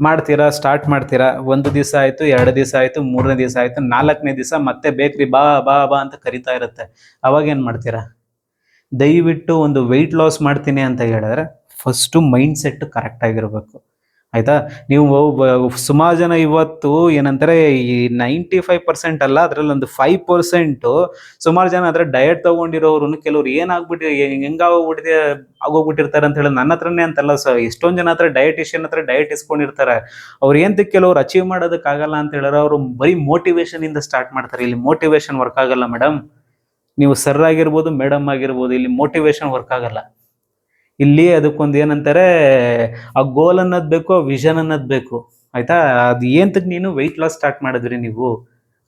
ಮಾಡ್ತೀರಾ? ಸ್ಟಾರ್ಟ್ ಮಾಡ್ತೀರಾ? ಒಂದು ದಿವಸ ಆಯಿತು, ಎರಡು ದಿವಸ ಆಯಿತು, ಮೂರನೇ ದಿವಸ ಆಯಿತು, ನಾಲ್ಕನೇ ದಿವಸ ಮತ್ತೆ ಬೇಕ್ರಿ ಬಾ ಬಾ ಬಾ ಅಂತ ಕರಿತಾ ಇರುತ್ತೆ. ಅವಾಗ ಏನು ಮಾಡ್ತೀರಾ? ದಯವಿಟ್ಟು ಒಂದು ವೆಯ್ಟ್ ಲಾಸ್ ಮಾಡ್ತೀನಿ ಅಂತ ಹೇಳಿದ್ರೆ ಫಸ್ಟು ಮೈಂಡ್ ಸೆಟ್ ಕರೆಕ್ಟಾಗಿರಬೇಕು ಆಯಿತಾ? ನೀವು ಸುಮಾರು ಜನ ಇವತ್ತು ಏನಂತಾರೆ, ಈ ನೈಂಟಿ ಫೈವ್ ಪರ್ಸೆಂಟ್ ಅಲ್ಲ ಅದರಲ್ಲಿ ಒಂದು ಫೈವ್ ಪರ್ಸೆಂಟು ಸುಮಾರು ಜನ ಅದರ ಡಯಟ್ ತೊಗೊಂಡಿರೋರು ಕೆಲವ್ರು ಏನಾಗ್ಬಿಟ್ಟು ಹೆಂಗಾಗೋಗ್ಬಿಟ್ಟಿದೆ ಆಗೋಗ್ಬಿಟ್ಟಿರ್ತಾರೆ ಅಂತ ಹೇಳಿ ನನ್ನ ಹತ್ರನೇ ಅಂತಲ್ಲ ಸೊ, ಎಷ್ಟೊಂದು ಜನ ಹತ್ರ ಡಯಟಿಷಿಯನ್ ಹತ್ರ ಡಯಟ್ ಇಸ್ಕೊಂಡಿರ್ತಾರೆ. ಅವ್ರು ಏನ್ ಕೆಲವ್ರು ಅಚೀವ್ ಮಾಡೋದಕ್ಕಾಗಲ್ಲ ಅಂತ ಹೇಳಿದ್ರೆ ಅವರು ಬರೀ ಮೋಟಿವೇಶನ್ ಇಂದ ಸ್ಟಾರ್ಟ್ ಮಾಡ್ತಾರೆ. ಇಲ್ಲಿ ಮೋಟಿವೇಶನ್ ವರ್ಕ್ ಆಗಲ್ಲ ಮೇಡಮ್ ನೀವು ಸರ್ ಆಗಿರ್ಬೋದು ಮೇಡಮ್ ಆಗಿರ್ಬೋದು, ಇಲ್ಲಿ ಮೋಟಿವೇಶನ್ ವರ್ಕ್ ಆಗಲ್ಲ. ಇಲ್ಲಿ ಅದಕ್ಕೊಂದು ಏನಂತಾರೆ, ಆ ಗೋಲ್ ಅನ್ನೋದು ಬೇಕು, ಆ ವಿಷನ್ ಅನ್ನೋದು ಬೇಕು. ಆಯ್ತಾ? ಅದು ಏಂತಕ್ಕೆ ನೀನು ವೆಯ್ಟ್ ಲಾಸ್ ಸ್ಟಾರ್ಟ್ ಮಾಡಿದ್ರಿ ನೀವು?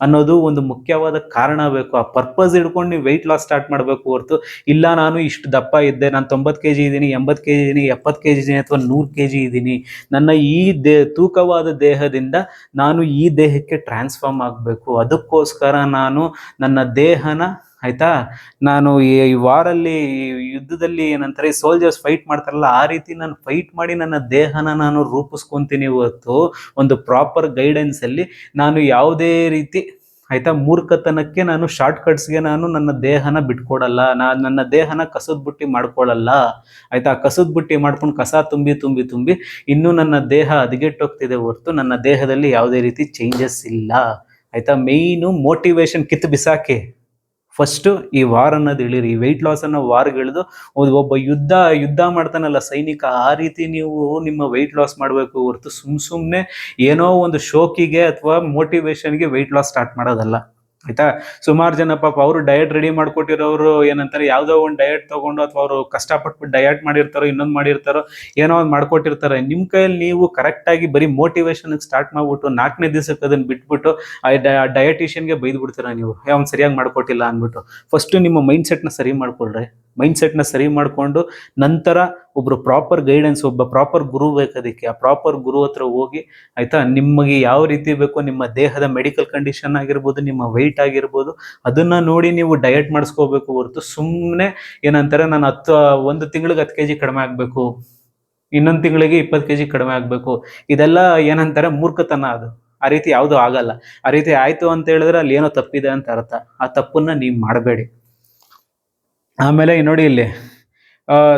ಅನ್ನೋದು ಒಂದು ಮುಖ್ಯವಾದ ಕಾರಣ ಬೇಕು. ಆ ಪರ್ಪಸ್ ಹಿಡ್ಕೊಂಡು ನೀವು ವೆಯ್ಟ್ ಲಾಸ್ ಸ್ಟಾರ್ಟ್ ಮಾಡಬೇಕು ಹೊರತು, ಇಲ್ಲ ನಾನು ಇಷ್ಟು ದಪ್ಪ ಇದ್ದೆ, ನಾನು ತೊಂಬತ್ತು ಕೆ ಜಿ ಇದ್ದೀನಿ, ಎಂಬತ್ತು ಕೆ ಜಿ ಇದ್ದೀನಿ, ಎಪ್ಪತ್ತು ಕೆ ಜಿ ಇದ್ದೀನಿ ಅಥವಾ ನೂರು ಕೆ ಜಿ ಇದ್ದೀನಿ. ನನ್ನ ಈ ದೇ, ತೂಕವಾದ ದೇಹದಿಂದ ನಾನು ಈ ದೇಹಕ್ಕೆ ಟ್ರಾನ್ಸ್ಫಾರ್ಮ್ ಆಗಬೇಕು. ಅದಕ್ಕೋಸ್ಕರ ನಾನು ನನ್ನ ದೇಹನ ಆಯ್ತಾ? ನಾನು ಈ ವಾರಲ್ಲಿ ಯುದ್ಧದಲ್ಲಿ ಏನಂತಾರೆ ಸೋಲ್ಜರ್ಸ್ ಫೈಟ್ ಮಾಡ್ತಾರಲ್ಲ, ಆ ರೀತಿ ನಾನು ಫೈಟ್ ಮಾಡಿ ನನ್ನ ದೇಹನ ನಾನು ರೂಪಿಸ್ಕೊಂತೀನಿ ಇವತ್ತು ಒಂದು ಪ್ರಾಪರ್ ಗೈಡೆನ್ಸ್ ಅಲ್ಲಿ ನಾನು ಯಾವುದೇ ರೀತಿ ಆಯ್ತಾ, ಮೂರ್ಖತನಕ್ಕೆ ನಾನು ಶಾರ್ಟ್ ಕಟ್ಸ್ಗೆ ನಾನು ನನ್ನ ದೇಹನ ಬಿಟ್ಕೊಡಲ್ಲ ನಾನು ನನ್ನ ದೇಹನ ಕಸದ ಬುಟ್ಟಿ ಮಾಡ್ಕೊಳ್ಳಲ್ಲ ಆಯ್ತಾ? ಕಸದ ಬುಟ್ಟಿ ಮಾಡ್ಕೊಂಡು ಕಸ ತುಂಬಿ ತುಂಬಿ ತುಂಬಿ ಇನ್ನೂ ನನ್ನ ದೇಹ ಹದಗೆಟ್ಟೋಗ್ತಿದೆ ಹೊರತು ನನ್ನ ದೇಹದಲ್ಲಿ ಯಾವುದೇ ರೀತಿ ಚೇಂಜಸ್ ಇಲ್ಲ. ಆಯ್ತಾ? ಮೇಯ್ನು ಮೋಟಿವೇಶನ್ ಕಿತ್ತು ಬಿಸಾಕಿ ಫಸ್ಟು ಈ ವಾರ್ ಅನ್ನೋದು ಇಳಿರಿ ಈ ವೆಯ್ಟ್ ಲಾಸ್ ಅನ್ನೋ ವಾರ್ಗಿಳಿದು ಒಬ್ಬ ಯುದ್ಧ ಯುದ್ಧ ಮಾಡ್ತಾನಲ್ಲ ಸೈನಿಕ, ಆ ರೀತಿ ನೀವು ನಿಮ್ಮ ವೆಯ್ಟ್ ಲಾಸ್ ಮಾಡಬೇಕು ಹೊರತು ಸುಮ್ ಸುಮ್ಮನೆ ಏನೋ ಒಂದು ಶೋಕಿಗೆ ಅಥವಾ ಮೋಟಿವೇಶನ್ಗೆ ವೆಯ್ಟ್ ಲಾಸ್ ಸ್ಟಾರ್ಟ್ ಮಾಡೋದಲ್ಲ. ಆಯ್ತಾ? ಸುಮಾರು ಜನ ಪಾಪ ಅವರು ಡಯಟ್ ರೆಡಿ ಮಾಡ್ಕೊಟ್ಟಿರೋರು ಏನಂತಾರೆ, ಯಾವುದೋ ಒಂದು ಡಯಟ್ ತಗೊಂಡು ಅಥವಾ ಅವರು ಕಷ್ಟಪಟ್ಬಿಟ್ಟು ಡಯಟ್ ಮಾಡಿರ್ತಾರೋ, ಇನ್ನೊಂದು ಮಾಡಿರ್ತಾರೋ, ಏನೋ ಒಂದು ಮಾಡ್ಕೊಟ್ಟಿರ್ತಾರೆ. ನಿಮ್ಮ ಕೈಯಲ್ಲಿ ನೀವು ಕರೆಕ್ಟಾಗಿ ಬರೀ ಮೋಟಿವೇಶನ್ ಸ್ಟಾರ್ಟ್ ಮಾಡ್ಬಿಟ್ಟು ನಾಲ್ಕನೇ ದಿವಸಕ್ಕೆ ಅದನ್ನ ಬಿಟ್ಬಿಟ್ಟು ಆ ಡಯಟಿಷಿಯನ್ಗೆ ಬೈದು ಬಿಡ್ತೀರಾ ನೀವು? ಯಾವ್ ಸರಿಯಾಗಿ ಮಾಡ್ಕೊಟ್ಟಿಲ್ಲ ಅಂದ್ಬಿಟ್ಟು. ಫಸ್ಟ್ ನಿಮ್ಮ ಮೈಂಡ್ ಸೆಟ್ನ ಸರಿ ಮಾಡ್ಕೊಳ್ರಿ. ಮೈಂಡ್ ಸೆಟ್ನ ಸರಿ ಮಾಡಿಕೊಂಡು ನಂತರ ಒಬ್ಬರು ಪ್ರಾಪರ್ ಗೈಡೆನ್ಸ್ ಒಬ್ಬ ಪ್ರಾಪರ್ ಗುರು ಬೇಕು ಅದಕ್ಕೆ ಆ ಪ್ರಾಪರ್ ಗುರು ಹತ್ರ ಹೋಗಿ ಆಯಿತಾ ನಿಮಗೆ ಯಾವ ರೀತಿ ಬೇಕು, ನಿಮ್ಮ ದೇಹದ ಮೆಡಿಕಲ್ ಕಂಡೀಷನ್ ಆಗಿರ್ಬೋದು, ನಿಮ್ಮ ವೆಯ್ಟ್ ಆಗಿರ್ಬೋದು, ಅದನ್ನ ನೋಡಿ ನೀವು ಡಯಟ್ ಮಾಡಿಸ್ಕೋಬೇಕು ಹೊರತು ಸುಮ್ಮನೆ ಏನಂತಾರೆ, ನಾನು ಹತ್ತು, ಒಂದು ತಿಂಗಳಿಗೆ ಹತ್ತು ಕೆ ಜಿ ಕಡಿಮೆ ಆಗಬೇಕು, ಇನ್ನೊಂದು ತಿಂಗಳಿಗೆ ಇಪ್ಪತ್ತು ಕೆ ಜಿ ಕಡಿಮೆ ಆಗಬೇಕು, ಇದೆಲ್ಲ ಏನಂತಾರೆ, ಮೂರ್ಖತನ ಅದು. ಆ ರೀತಿ ಯಾವುದು ಆಗಲ್ಲ. ಆ ರೀತಿ ಆಯ್ತು ಅಂತ ಹೇಳಿದ್ರೆ ಅಲ್ಲಿ ಏನೋ ತಪ್ಪಿದೆ ಅಂತ ಅರ್ಥ. ಆ ತಪ್ಪನ್ನ ನೀವು ಮಾಡಬೇಡಿ. ಆಮೇಲೆ ನೋಡಿ ಇಲ್ಲಿ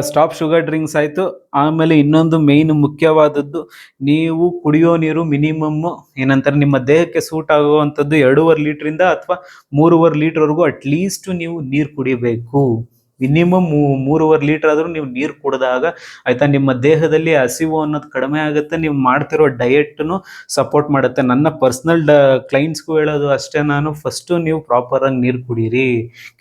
ಸ್ಟಾಪ್ ಶುಗರ್ ಡ್ರಿಂಕ್ಸ್ ಆಯಿತು. ಆಮೇಲೆ ಇನ್ನೊಂದು ಮೇಯ್ನ್ ಮುಖ್ಯವಾದದ್ದು, ನೀವು ಕುಡಿಯೋ ನೀರು ಮಿನಿಮಮ್ ಏನಂತಾರೆ, ನಿಮ್ಮ ದೇಹಕ್ಕೆ ಸೂಟ್ ಆಗುವಂಥದ್ದು ಎರಡೂವರೆ ಲೀಟ್ರಿಂದ ಅಥವಾ ಮೂರುವರೆ ಲೀಟ್ರ್ವರೆಗೂ ಅಟ್ಲೀಸ್ಟ್ ನೀವು ನೀರು ಕುಡಿಬೇಕು. ಮಿನಿಮಮ್ ಮೂರುವರೆ ಲೀಟರ್ ಆದರೂ ನೀವು ನೀರು ಕುಡಿದಾಗ ಆಯ್ತಾ ನಿಮ್ಮ ದೇಹದಲ್ಲಿ ಹಸಿವು ಅನ್ನೋದು ಕಡಿಮೆ ಆಗುತ್ತೆ, ನೀವು ಮಾಡ್ತಿರೋ ಡಯೆಟ್ನು ಸಪೋರ್ಟ್ ಮಾಡುತ್ತೆ. ನನ್ನ ಪರ್ಸ್ನಲ್ ಡ ಕ್ಲೈಂಟ್ಸ್ಗೂ ಹೇಳೋದು ಅಷ್ಟೇ, ನಾನು ಫಸ್ಟು ನೀವು ಪ್ರಾಪರಾಗಿ ನೀರು ಕುಡೀರಿ.